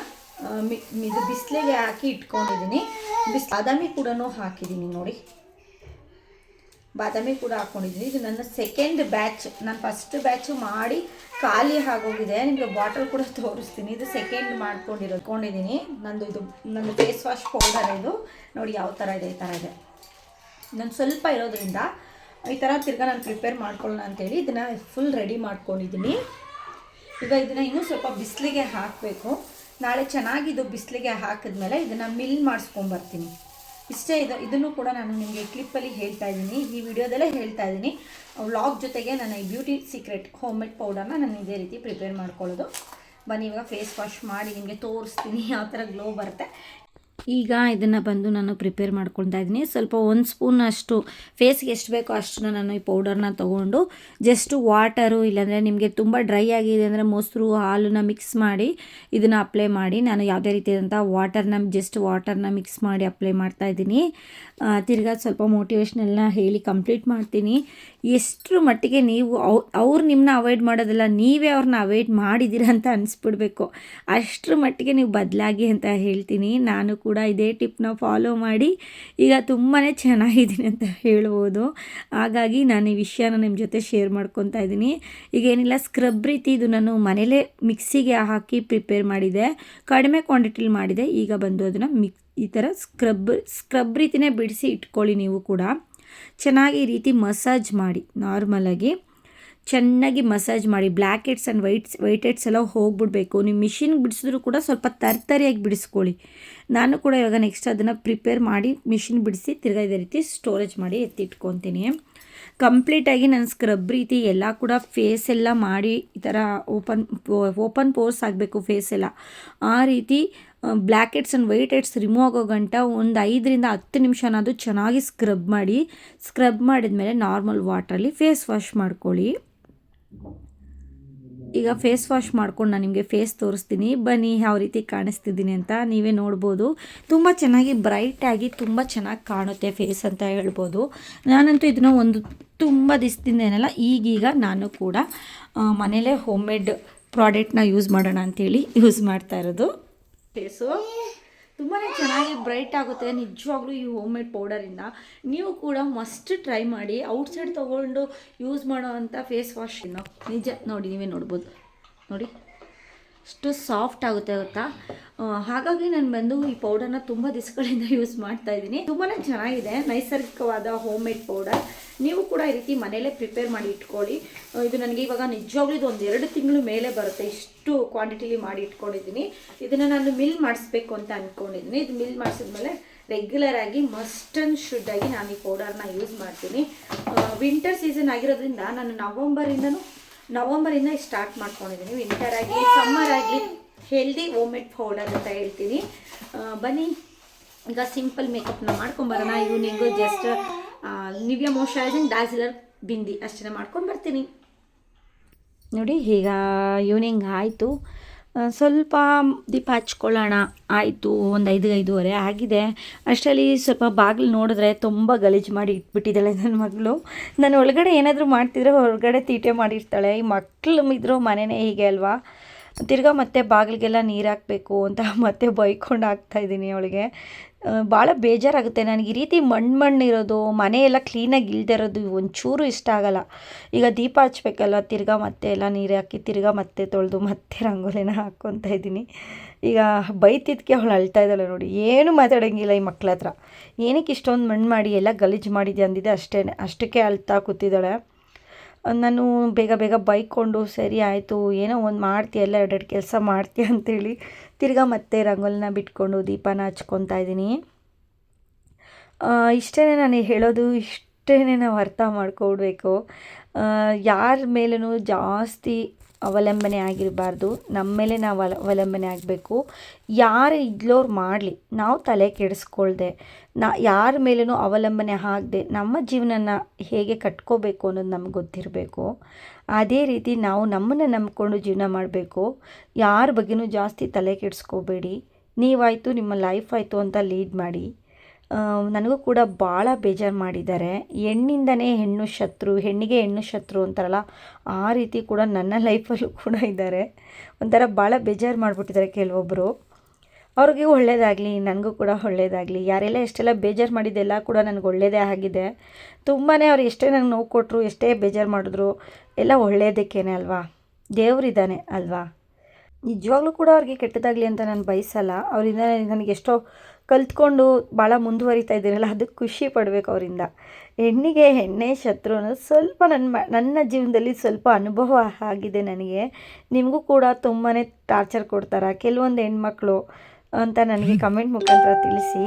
ಇದು ಬಿಸಿಲಿಗೆ ಹಾಕಿ ಇಟ್ಕೊಂಡಿದ್ದೀನಿ. ಬಿಸ್, ಬಾದಾಮಿ ಕೂಡ ಹಾಕಿದ್ದೀನಿ ನೋಡಿ. ಬಾದಾಮಿ ಕೂಡ ಹಾಕ್ಕೊಂಡಿದ್ದೀನಿ ಇದು ನನ್ನ ಸೆಕೆಂಡ್ ಬ್ಯಾಚ್ ನಾನು ಫಸ್ಟ್ ಬ್ಯಾಚು ಮಾಡಿ ಖಾಲಿ ಆಗೋಗಿದೆ. ನಿಮಗೆ ಬಾಟಲ್ ಕೂಡ ತೋರಿಸ್ತೀನಿ. ಇದು ಸೆಕೆಂಡ್ ಮಾಡ್ಕೊಂಡಿರೋ ಕೊಂಡಿದ್ದೀನಿ ನಂದು ಇದು ನನ್ನ ಫೇಸ್ ವಾಶ್ ಪೌಡರ್ ಇದು. ನೋಡಿ ಯಾವ ಥರ ಇದೆ, ಈ ಥರ ಇದೆ. ನಾನು ಸ್ವಲ್ಪ ಇರೋದ್ರಿಂದ ಈ ಥರ ತಿರ್ಗಾ ನಾನು ಪ್ರಿಪೇರ್ ಮಾಡ್ಕೊಳ್ಳೋಣ ಅಂತೇಳಿ ಇದನ್ನು ಫುಲ್ ರೆಡಿ ಮಾಡ್ಕೊಂಡಿದ್ದೀನಿ. ಈಗ ಇದನ್ನು ಇನ್ನೂ ಸ್ವಲ್ಪ ಬಿಸಿಲಿಗೆ ಹಾಕಬೇಕು. ನಾಳೆ ಚೆನ್ನಾಗಿದು ಬಿಸಿಲಿಗೆ ಹಾಕಿದ್ಮೇಲೆ ಇದನ್ನು ಮಿಲ್ ಮಾಡಿಸ್ಕೊಂಬರ್ತೀನಿ ಇಷ್ಟೇ ಇದು, ಇದನ್ನು ಕೂಡ ನಾನು ನಿಮಗೆ ಕ್ಲಿಪ್ಪಲ್ಲಿ ಹೇಳ್ತಾ ಇದ್ದೀನಿ. ಈ ವಿಡಿಯೋದಲ್ಲೇ ಹೇಳ್ತಾ ಇದ್ದೀನಿ. ವ್ಲಾಗ್ ಜೊತೆಗೆ ನನ್ನ ಈ ಬ್ಯೂಟಿ ಸೀಕ್ರೆಟ್ ಹೋಮ್ ಮೇಡ್ ಪೌಡರ್ನ ನಾನು ಇದೇ ರೀತಿ ಪ್ರಿಪೇರ್ ಮಾಡ್ಕೊಳ್ಳೋದು. ಬನ್ನಿ ಇವಾಗ ಫೇಸ್ ವಾಶ್ ಮಾಡಿ ನಿಮಗೆ ತೋರಿಸ್ತೀನಿ ಯಾವ ಥರ ಗ್ಲೋ ಬರುತ್ತೆ. ಈಗ ಇದನ್ನು ಬಂದು ನಾನು ಪ್ರಿಪೇರ್ ಮಾಡ್ಕೊಳ್ತಾ ಇದ್ದೀನಿ. ಸ್ವಲ್ಪ ಒಂದು ಸ್ಪೂನ್ ಅಷ್ಟು ಫೇಸ್ಗೆ ಎಷ್ಟು ಬೇಕೋ ಅಷ್ಟನ್ನು ನಾನು ಈ ಪೌಡರ್ನ ತೊಗೊಂಡು ಜಸ್ಟ್ ವಾಟರು ಇಲ್ಲಾಂದರೆ ನಿಮಗೆ ತುಂಬ ಡ್ರೈ ಆಗಿದೆ ಅಂದರೆ ಮೊಸರು, ಹಾಲನ್ನ ಮಿಕ್ಸ್ ಮಾಡಿ ಇದನ್ನು ಅಪ್ಲೈ ಮಾಡಿ ನಾನು ಯಾವುದೇ ರೀತಿಯಾದಂಥ ವಾಟರ್ನ ಜಸ್ಟ್ ವಾಟರ್ನ ಮಿಕ್ಸ್ ಮಾಡಿ ಅಪ್ಲೈ ಮಾಡ್ತಾ ಇದ್ದೀನಿ. ತಿರ್ಗಾ ಸ್ವಲ್ಪ ಮೋಟಿವೇಶ್ನೆಲ್ಲ ಹೇಳಿ ಕಂಪ್ಲೀಟ್ ಮಾಡ್ತೀನಿ. ಎಷ್ಟರ ಮಟ್ಟಿಗೆ ನೀವು ಅವ್, ಅವ್ರು ನಿಮ್ಮನ್ನ ಅವಾಯ್ಡ್ ಮಾಡೋದಲ್ಲ, ನೀವೇ ಅವ್ರನ್ನ ಅವಾಯ್ಡ್ ಮಾಡಿದ್ದೀರ ಅಂತ ಅನಿಸ್ಬಿಡ್ಬೇಕು. ಅಷ್ಟರ ಮಟ್ಟಿಗೆ ನೀವು ಬದಲಾಗಿ ಅಂತ ಹೇಳ್ತೀನಿ. ನಾನು ಕೂಡ ಇದೇ ಟಿಪ್ನ ಫಾಲೋ ಮಾಡಿ, ಈಗ ತುಂಬಾ ಚೆನ್ನಾಗಿದ್ದೀನಿ ಅಂತ ಹೇಳ್ಬೋದು. ಹಾಗಾಗಿ ನಾನು ಈ ವಿಷಯನ ನಿಮ್ಮ ಜೊತೆ ಶೇರ್ ಮಾಡ್ಕೊತಾ ಇದ್ದೀನಿ. ಈಗ ಏನಿಲ್ಲ ಸ್ಕ್ರಬ್ ರೀತಿ ಇದು ನಾನು ಮನೇಲೇ ಮಿಕ್ಸಿಗೆ ಹಾಕಿ ಪ್ರಿಪೇರ್ ಮಾಡಿದೆ. ಕಡಿಮೆ ಕ್ವಾಂಟಿಟಿಲಿ ಮಾಡಿದೆ. ಈಗ ಬಂದು ಅದನ್ನು ಮಿಕ್ ಈ ಥರ ಸ್ಕ್ರಬ್ ಸ್ಕ್ರಬ್ ರೀತಿನೇ ಬಿಡಿಸಿ ಇಟ್ಕೊಳ್ಳಿ ನೀವು ಕೂಡ. ಚೆನ್ನಾಗಿ ಈ ರೀತಿ ಮಸಾಜ್ ಮಾಡಿ ನಾರ್ಮಲಾಗಿ ಚೆನ್ನಾಗಿ ಮಸಾಜ್ ಮಾಡಿ black heads and whites white heads ಎಲ್ಲ ಹೋಗ್ಬಿಡ್ಬೇಕು. ನೀವು ಮಿಷಿನ್ಗೆ ಬಿಡಿಸಿದ್ರು ಕೂಡ ಸ್ವಲ್ಪ ತರ್ತರಿಯಾಗಿ ಬಿಡಿಸ್ಕೊಳ್ಳಿ. ನಾನು ಕೂಡ ಇವಾಗ ನೆಕ್ಸ್ಟ್ ಅದನ್ನು ಪ್ರಿಪೇರ್ ಮಾಡಿ ಮಿಷಿನ್ ಬಿಡಿಸಿ ತಿರ್ಗಾ ಇದೇ ರೀತಿ ಸ್ಟೋರೇಜ್ ಮಾಡಿ ಎತ್ತಿಟ್ಕೊತೀನಿ ಕಂಪ್ಲೀಟಾಗಿ ನಾನು ಸ್ಕ್ರಬ್ ರೀತಿ ಎಲ್ಲ ಕೂಡ ಫೇಸ್ ಎಲ್ಲ ಮಾಡಿ ಈ ಥರ ಓಪನ್ ಓಪನ್ ಪೋರ್ಸ್ ಆಗಬೇಕು ಫೇಸ್ ಎಲ್ಲ. ಆ ರೀತಿ black heads and white heads remove ಆಗೋ ಗಂಟ ಒಂದು ಐದರಿಂದ ಹತ್ತು ನಿಮಿಷನಾದರೂ ಚೆನ್ನಾಗಿ ಸ್ಕ್ರಬ್ ಮಾಡಿ ಸ್ಕ್ರಬ್ ಮಾಡಿದ ಮೇಲೆ ನಾರ್ಮಲ್ ವಾಟ್ರಲ್ಲಿ ಫೇಸ್ ವಾಶ್ ಮಾಡ್ಕೊಳ್ಳಿ. ಈಗ ಫೇಸ್ ವಾಶ್ ಮಾಡ್ಕೊಂಡು ನಾನು ನಿಮಗೆ ಫೇಸ್ ತೋರಿಸ್ತೀನಿ. ಬನ್ನಿ, ಯಾವ ರೀತಿ ಕಾಣಿಸ್ತಿದ್ದೀನಿ ಅಂತ ನೀವೇ ನೋಡ್ಬೋದು. ತುಂಬ ಚೆನ್ನಾಗಿ ಬ್ರೈಟಾಗಿ ತುಂಬ ಚೆನ್ನಾಗಿ ಕಾಣುತ್ತೆ ಫೇಸ್ ಅಂತ ಹೇಳ್ಬೋದು. ನಾನಂತೂ ಇದನ್ನ ಒಂದು ತುಂಬ ದಿವಸದಿಂದ ಏನಲ್ಲ, ಈಗೀಗ ನಾನು ಕೂಡ ಮನೇಲೇ ಹೋಮ್ ಮೇಡ್ ಪ್ರಾಡಕ್ಟ್ನ ಯೂಸ್ ಮಾಡೋಣ ಅಂತೇಳಿ ಯೂಸ್ ಮಾಡ್ತಾ ಇರೋದು. ಫೇಸು ತುಂಬಾ ಚೆನ್ನಾಗಿ ಬ್ರೈಟ್ ಆಗುತ್ತೆ, ನಿಜವಾಗ್ಲೂ ಈ ಹೋಮ್ ಮೇಡ್ ಪೌಡರಿಂದ ನೀವು ಕೂಡ ಮಸ್ಟ್ ಟ್ರೈ ಮಾಡಿ ಔಟ್ಸೈಡ್ ತೊಗೊಂಡು ಯೂಸ್ ಮಾಡೋ ಅಂಥ ಫೇಸ್ ವಾಶ್ ನಿಜ, ನೋಡಿ, ನೀವೇ ನೋಡ್ಬೋದು. ನೋಡಿ. ಅಷ್ಟು ಸಾಫ್ಟ್ ಆಗುತ್ತೆ ಗೊತ್ತಾ? ಹಾಗಾಗಿ ನಾನು ಬಂದು ಈ ಪೌಡರ್ನ ತುಂಬ ದಿವಸಗಳಿಂದ ಯೂಸ್ ಮಾಡ್ತಾ ಇದ್ದೀನಿ. ತುಂಬಾ ಚೆನ್ನಾಗಿದೆ, ನೈಸರ್ಗಿಕವಾದ ಹೋಮ್ ಮೇಡ್ ಪೌಡರ್ ನೀವು ಕೂಡ ಈ ರೀತಿ ಮನೆಯಲ್ಲೇ ಪ್ರಿಪೇರ್ ಮಾಡಿ ಇಟ್ಕೊಳ್ಳಿ. ಇದು ನನಗೆ ಇವಾಗ ನಿಜವಾಗ್ಲೂ ಇದು ಒಂದು ಎರಡು ತಿಂಗಳು ಮೇಲೆ ಬರುತ್ತೆ. ಇಷ್ಟು ಕ್ವಾಂಟಿಟಿಲಿ ಮಾಡಿ ಇಟ್ಕೊಂಡಿದ್ದೀನಿ. ಇದನ್ನು ನಾನು ಮಿಲ್ ಮಾಡಿಸ್ಬೇಕು ಅಂತ ಅಂದ್ಕೊಂಡಿದ್ದೀನಿ ಇದು ಮಿಲ್ ಮಾಡಿಸಿದ್ಮೇಲೆ ರೆಗ್ಯುಲರ್ ಆಗಿ ಮಸ್ಟ್ ಆ್ಯಂಡ್ ಶುಡ್ ಆಗಿ ನಾನು ಈ ಪೌಡರ್ನ ಯೂಸ್ ಮಾಡ್ತೀನಿ. ವಿಂಟರ್ ಸೀಸನ್ ಆಗಿರೋದ್ರಿಂದ ನಾನು ನವಂಬರಿಂದನೂ ನವಂಬರಿಂದ ಸ್ಟಾರ್ಟ್ ಮಾಡ್ಕೊಂಡಿದ್ದೀನಿ ವಿಂಟರ್ ಆಗಿ ಸಮ್ಮರ್ ಆಗಲಿ ಹೆಲ್ದಿ ಓಮೆಡ್ ಮೇಡ್ ಪೌಡರ್ ಅಂತ ಹೇಳ್ತೀನಿ. ಬನ್ನಿ ಈಗ ಸಿಂಪಲ್ ಮೇಕಪ್ನ ಮಾಡ್ಕೊಂಬರೋಣ ಈವ್ನಿಂಗು ಜಸ್ಟ್ ನಿವ್ಯ ಮಾಯ್ಶ್ಚರೈಸಿಂಗ್ ಡಾಸಿಲರ್ ಬಿಂದಿ ಅಷ್ಟೇ ಮಾಡ್ಕೊಂಡು ಬರ್ತೀನಿ. ನೋಡಿ ಈಗ ಈವ್ನಿಂಗ್ ಆಯಿತು. ಸ್ವಲ್ಪ ದೀಪ ಹಚ್ಕೊಳ್ಳೋಣ. ಆಯಿತು, ಒಂದು ಐದು, ಐದೂವರೆ ಆಗಿದೆ. ಅಷ್ಟರಲ್ಲಿ ಸ್ವಲ್ಪ ಬಾಗಿಲು ನೋಡಿದ್ರೆ ತುಂಬ ಗಲೀಜು ಮಾಡಿ ಇಟ್ಬಿಟ್ಟಿದ್ದಾಳೆ ನನ್ನ ಮಗಳು. ನಾನು ಒಳಗಡೆ ಏನಾದರೂ ಮಾಡ್ತಿದ್ರೆ ಹೊರಗಡೆ ತೀಟೆ ಮಾಡಿರ್ತಾಳೆ. ಈ ಮಕ್ಕಳು ಇದ್ರೂ ಮನೆಯೇ ಹೀಗೆ ಅಲ್ವಾ? ತಿರ್ಗಾ ಮತ್ತೆ ಬಾಗಿಲಿಗೆಲ್ಲ ನೀರು ಹಾಕಬೇಕು ಅಂತ ಮತ್ತೆ ಬೈಕೊಂಡು ಹಾಕ್ತಾಯಿದ್ದೀನಿ ಅವಳಿಗೆ. ಭಾಳ ಬೇಜಾರಾಗುತ್ತೆ. ನನಗೆ ಈ ರೀತಿ ಮಣ್ಣು ಮಣ್ಣಿರೋದು ಮನೆ ಎಲ್ಲ ಕ್ಲೀನಾಗಿ ಇಲ್ಲದೆ ಇರೋದು ಒಂಚೂರು ಇಷ್ಟ ಆಗಲ್ಲ. ಈಗ ದೀಪ ಹಚ್ಬೇಕಲ್ವ ತಿರ್ಗಾ ಮತ್ತೆ ಎಲ್ಲ ನೀರು ಹಾಕಿ, ತಿರ್ಗಾ ಮತ್ತೆ ತೊಳೆದು, ಮತ್ತೆ ರಂಗೋಲಿನ ಹಾಕ್ಕೊತಾ ಇದ್ದೀನಿ. ಈಗ ಬೈತಿದ್ದಕ್ಕೆ ಅವಳು ಅಳ್ತಾ ಇದ್ದಾಳೆ ನೋಡಿ, ಏನು ಮಾತಾಡೋಂಗಿಲ್ಲ ಈ ಮಕ್ಳ ಹತ್ರ ಏನಕ್ಕೆ ಇಷ್ಟೊಂದು ಮಣ್ಣು ಮಾಡಿ ಎಲ್ಲ ಗಲೀಜು ಮಾಡಿದೆ ಅಂದಿದ್ದೆ ಅಷ್ಟೇ ಅಷ್ಟಕ್ಕೆ ಅಳ್ತಾ ಕೂತಿದ್ದಾಳೆ. ನಾನು ಬೇಗ ಬೇಗ ಬೈಕೊಂಡು ಸರಿ ಆಯಿತು, ಏನೋ ಒಂದು ಮಾಡ್ತೀಯ, ಎಲ್ಲ ಎರಡೆರಡು ಕೆಲಸ ಮಾಡ್ತೀಯ ಅಂತೇಳಿ ತಿರ್ಗಾ ಮತ್ತೆ ರಂಗೋಲಿನ ಬಿಟ್ಕೊಂಡು ದೀಪನ ಹಚ್ಕೊತಾ ಇದ್ದೀನಿ. ಇಷ್ಟೇ ನಾನು ಹೇಳೋದು ಇಷ್ಟೇ ನಾವು ಅರ್ಥ ಮಾಡ್ಕೊಡ್ಬೇಕು. ಯಾರ ಮೇಲೂ ಜಾಸ್ತಿ ಅವಲಂಬನೆ ಆಗಿರಬಾರ್ದು. ನಮ್ಮ ಮೇಲೆ ನಾವು ಅವಲ, ಅವಲಂಬನೆ ಆಗಬೇಕು. ಯಾರು ಇದ್ಲೋರು ಮಾಡಲಿ. ನಾವು ತಲೆ ಕೆಡಿಸ್ಕೊಳ್ದೆ. ನಾ, ಯಾರ ಮೇಲೂ ಅವಲಂಬನೆ ಆಗದೆ ನಮ್ಮ ಜೀವನನ ಹೇಗೆ ಕಟ್ಕೋಬೇಕು ಅನ್ನೋದು ನಮ್ಗೆ ಗೊತ್ತಿರಬೇಕು. ಅದೇ ರೀತಿ ನಾವು ನಮ್ಮನ್ನು ನಂಬಿಕೊಂಡು ಜೀವನ ಮಾಡಬೇಕು. ಯಾರ ಬಗ್ಗೆನೂ ಜಾಸ್ತಿ ತಲೆ ಕೆಡಿಸ್ಕೋಬೇಡಿ. ನೀವಾಯಿತು, ನಿಮ್ಮ ಲೈಫ್ ಆಯಿತು ಅಂತ ಲೀಡ್ ಮಾಡಿ. ನನಗೂ ಕೂಡ ಭಾಳ ಬೇಜಾರು ಮಾಡಿದ್ದಾರೆ. ಹೆಣ್ಣಿಂದನೇ ಹೆಣ್ಣು ಶತ್ರು, ಹೆಣ್ಣಿಗೆ ಹೆಣ್ಣು ಶತ್ರು ಅಂತಾರಲ್ಲ, ಆ ರೀತಿ ಕೂಡ ನನ್ನ ಲೈಫಲ್ಲೂ ಕೂಡ ಇದ್ದಾರೆ. ಒಂಥರ ಭಾಳ ಬೇಜಾರು ಮಾಡಿಬಿಟ್ಟಿದ್ದಾರೆ ಕೆಲವೊಬ್ಬರು ಅವ್ರಿಗೂ ಒಳ್ಳೇದಾಗಲಿ, ನನಗೂ ಕೂಡ ಒಳ್ಳೇದಾಗಲಿ. ಯಾರೆಲ್ಲ ಎಷ್ಟೆಲ್ಲ ಬೇಜಾರು ಮಾಡಿದ್ದೆಲ್ಲ ಕೂಡ ನನಗೆ ಒಳ್ಳೇದೇ ಆಗಿದೆ. ತುಂಬಾ ಅವ್ರು ಎಷ್ಟೇ ನನಗೆ ನೋವು ಕೊಟ್ಟರು ಎಷ್ಟೇ ಬೇಜಾರು ಮಾಡಿದ್ರು, ಎಲ್ಲ ಒಳ್ಳೇದಕ್ಕೇನೆ ಅಲ್ವಾ? ದೇವರಿದ್ದಾನೆ ಅಲ್ವಾ? ನಿಜವಾಗ್ಲೂ ಕೂಡ ಅವ್ರಿಗೆ ಕೆಟ್ಟದಾಗಲಿ ಅಂತ ನಾನು ಬಯಸಲ್ಲ. ಅವರಿಂದ ನನಗೆ ಎಷ್ಟೋ ಕಲ್ತ್ಕೊಂಡು ಭಾಳ ಮುಂದುವರಿತಾ ಇದ್ದೀರಲ್ಲ ಅದಕ್ಕೆ ಖುಷಿ ಪಡಬೇಕು ಅವರಿಂದ. ಹೆಣ್ಣಿಗೆ ಹೆಣ್ಣೆ ಶತ್ರು ಅನ್ನೋದು ಸ್ವಲ್ಪ ನನ್ನ ನನ್ನ ಜೀವನದಲ್ಲಿ ಸ್ವಲ್ಪ ಅನುಭವ ಆಗಿದೆ ನನಗೆ. ನಿಮಗೂ ಕೂಡ ತುಂಬಾ ಟಾರ್ಚರ್ ಕೊಡ್ತಾರೆ? ಕೆಲವೊಂದು ಹೆಣ್ಮಕ್ಳು ಅಂತ ನನಗೆ ಕಮೆಂಟ್ ಮುಖಾಂತರ ತಿಳಿಸಿ.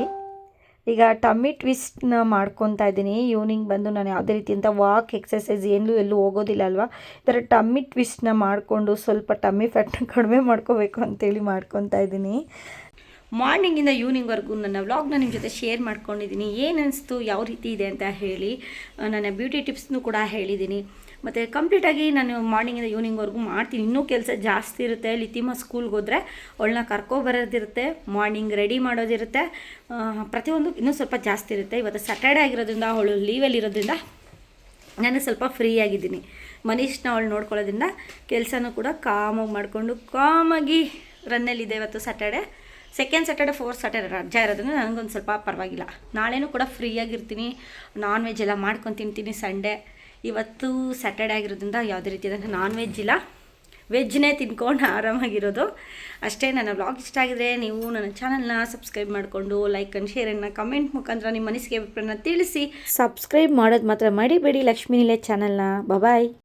ಈಗ ಟಮ್ಮಿ ಟ್ವಿಸ್ಟ್ನ ಮಾಡ್ಕೊತಾ ಇದ್ದೀನಿ. ಈವ್ನಿಂಗ್ ಬಂದು ನಾನು ಯಾವುದೇ ರೀತಿಯಂಥ ವಾಕ್ ಎಕ್ಸಸೈಸ್ ಎಲ್ಲೂ ಎಲ್ಲೂ ಹೋಗೋದಿಲ್ಲ ಅಲ್ವಾ? ಈ ಥರ ಟಮ್ಮಿ ಟ್ವಿಸ್ಟ್ನ ಮಾಡಿಕೊಂಡು ಸ್ವಲ್ಪ ಟಮ್ಮಿ ಫ್ಯಾಟ್ನ ಕಡಿಮೆ ಮಾಡ್ಕೋಬೇಕು ಅಂತೇಳಿ ಮಾಡ್ಕೊತಾ ಇದ್ದೀನಿ. ಮಾರ್ನಿಂಗಿಂದ ಈವ್ನಿಂಗ್ವರೆಗೂ ನನ್ನ ವ್ಲಾಗ್ನ ನಿಮ್ಮ ಜೊತೆ ಶೇರ್ ಮಾಡ್ಕೊಂಡಿದ್ದೀನಿ. ಏನು ಅನಿಸ್ತು, ಯಾವ ರೀತಿ ಇದೆ ಅಂತ ಹೇಳಿ ನನ್ನ ಬ್ಯೂಟಿ ಟಿಪ್ಸ್ನು ಕೂಡ ಹೇಳಿದ್ದೀನಿ. ಮತ್ತು ಕಂಪ್ಲೀಟಾಗಿ ನಾನು ಮಾರ್ನಿಂಗಿಂದ ಈವ್ನಿಂಗ್ವರೆಗೂ ಮಾಡ್ತೀನಿ. ಇನ್ನೂ ಕೆಲಸ ಜಾಸ್ತಿ ಇರುತ್ತೆ. ಲಿತಿಮ ಸ್ಕೂಲ್ಗೆ ಹೋದರೆ ಅವಳನ್ನ ಕರ್ಕೊಬರೋದಿರುತ್ತೆ ಮಾರ್ನಿಂಗ್ ರೆಡಿ ಮಾಡೋದಿರುತ್ತೆ. ಪ್ರತಿಯೊಂದು ಇನ್ನೂ ಸ್ವಲ್ಪ ಜಾಸ್ತಿ ಇರುತ್ತೆ. ಇವತ್ತು ಸ್ಯಾಟರ್ಡೆ ಆಗಿರೋದ್ರಿಂದ, ಅವಳು ಲೀವಲ್ಲಿ ಇರೋದ್ರಿಂದ ನಾನು ಸ್ವಲ್ಪ ಫ್ರೀ ಆಗಿದ್ದೀನಿ. ಮನೀಷ್ನ ಅವಳು ನೋಡ್ಕೊಳ್ಳೋದ್ರಿಂದ ಕೆಲಸನೂ ಕೂಡ ಕಾಮಾಗಿ ಮಾಡಿಕೊಂಡು ಕಾಮಾಗಿ ರನ್ನಲ್ಲಿದೆ ಇವತ್ತು Saturday second Saturday fourth Saturday ರಜಾ ಇರೋದ್ರಿಂದ ನನಗೊಂದು ಸ್ವಲ್ಪ ಪರವಾಗಿಲ್ಲ. ನಾಳೆನೂ ಕೂಡ ಫ್ರೀಯಾಗಿರ್ತೀನಿ ನಾನ್ ವೆಜ್ ಎಲ್ಲ ಮಾಡ್ಕೊಂಡು ತಿಂತೀನಿ ಸಂಡೇ ಇವತ್ತು ಸ್ಯಾಟರ್ಡೆ ಆಗಿರೋದ್ರಿಂದ ಯಾವುದೇ ರೀತಿಯಾದಂಥ ನಾನ್ ವೆಜ್ ಇಲ್ಲ. ವೆಜ್ನೇ ತಿನ್ಕೊಂಡು ಆರಾಮಾಗಿರೋದು. ಅಷ್ಟೇ, ನನ್ನ ವ್ಲಾಗ್ ಇಷ್ಟ ಆಗಿದ್ರೆ ನೀವು ನನ್ನ ಚಾನಲ್ನ ಸಬ್ಸ್ಕ್ರೈಬ್ ಮಾಡಿಕೊಂಡು ಲೈಕ್ ಆ್ಯಂಡ್ ಶೇರನ್ನು ಕಮೆಂಟ್ ಮುಖಾಂತರ ನಿಮ್ಮ ಮನಸ್ಸಿಗೆ ಅಭಿಪ್ರಾಯನ ತಿಳಿಸಿ. ಸಬ್ಸ್ಕ್ರೈಬ್ ಮಾಡೋದು ಮಾತ್ರ ಮಾಡಿಬೇಡಿ ಲಕ್ಷ್ಮೀ ನಿಲೆ ಚಾನಲ್ನ ಬಾಯ್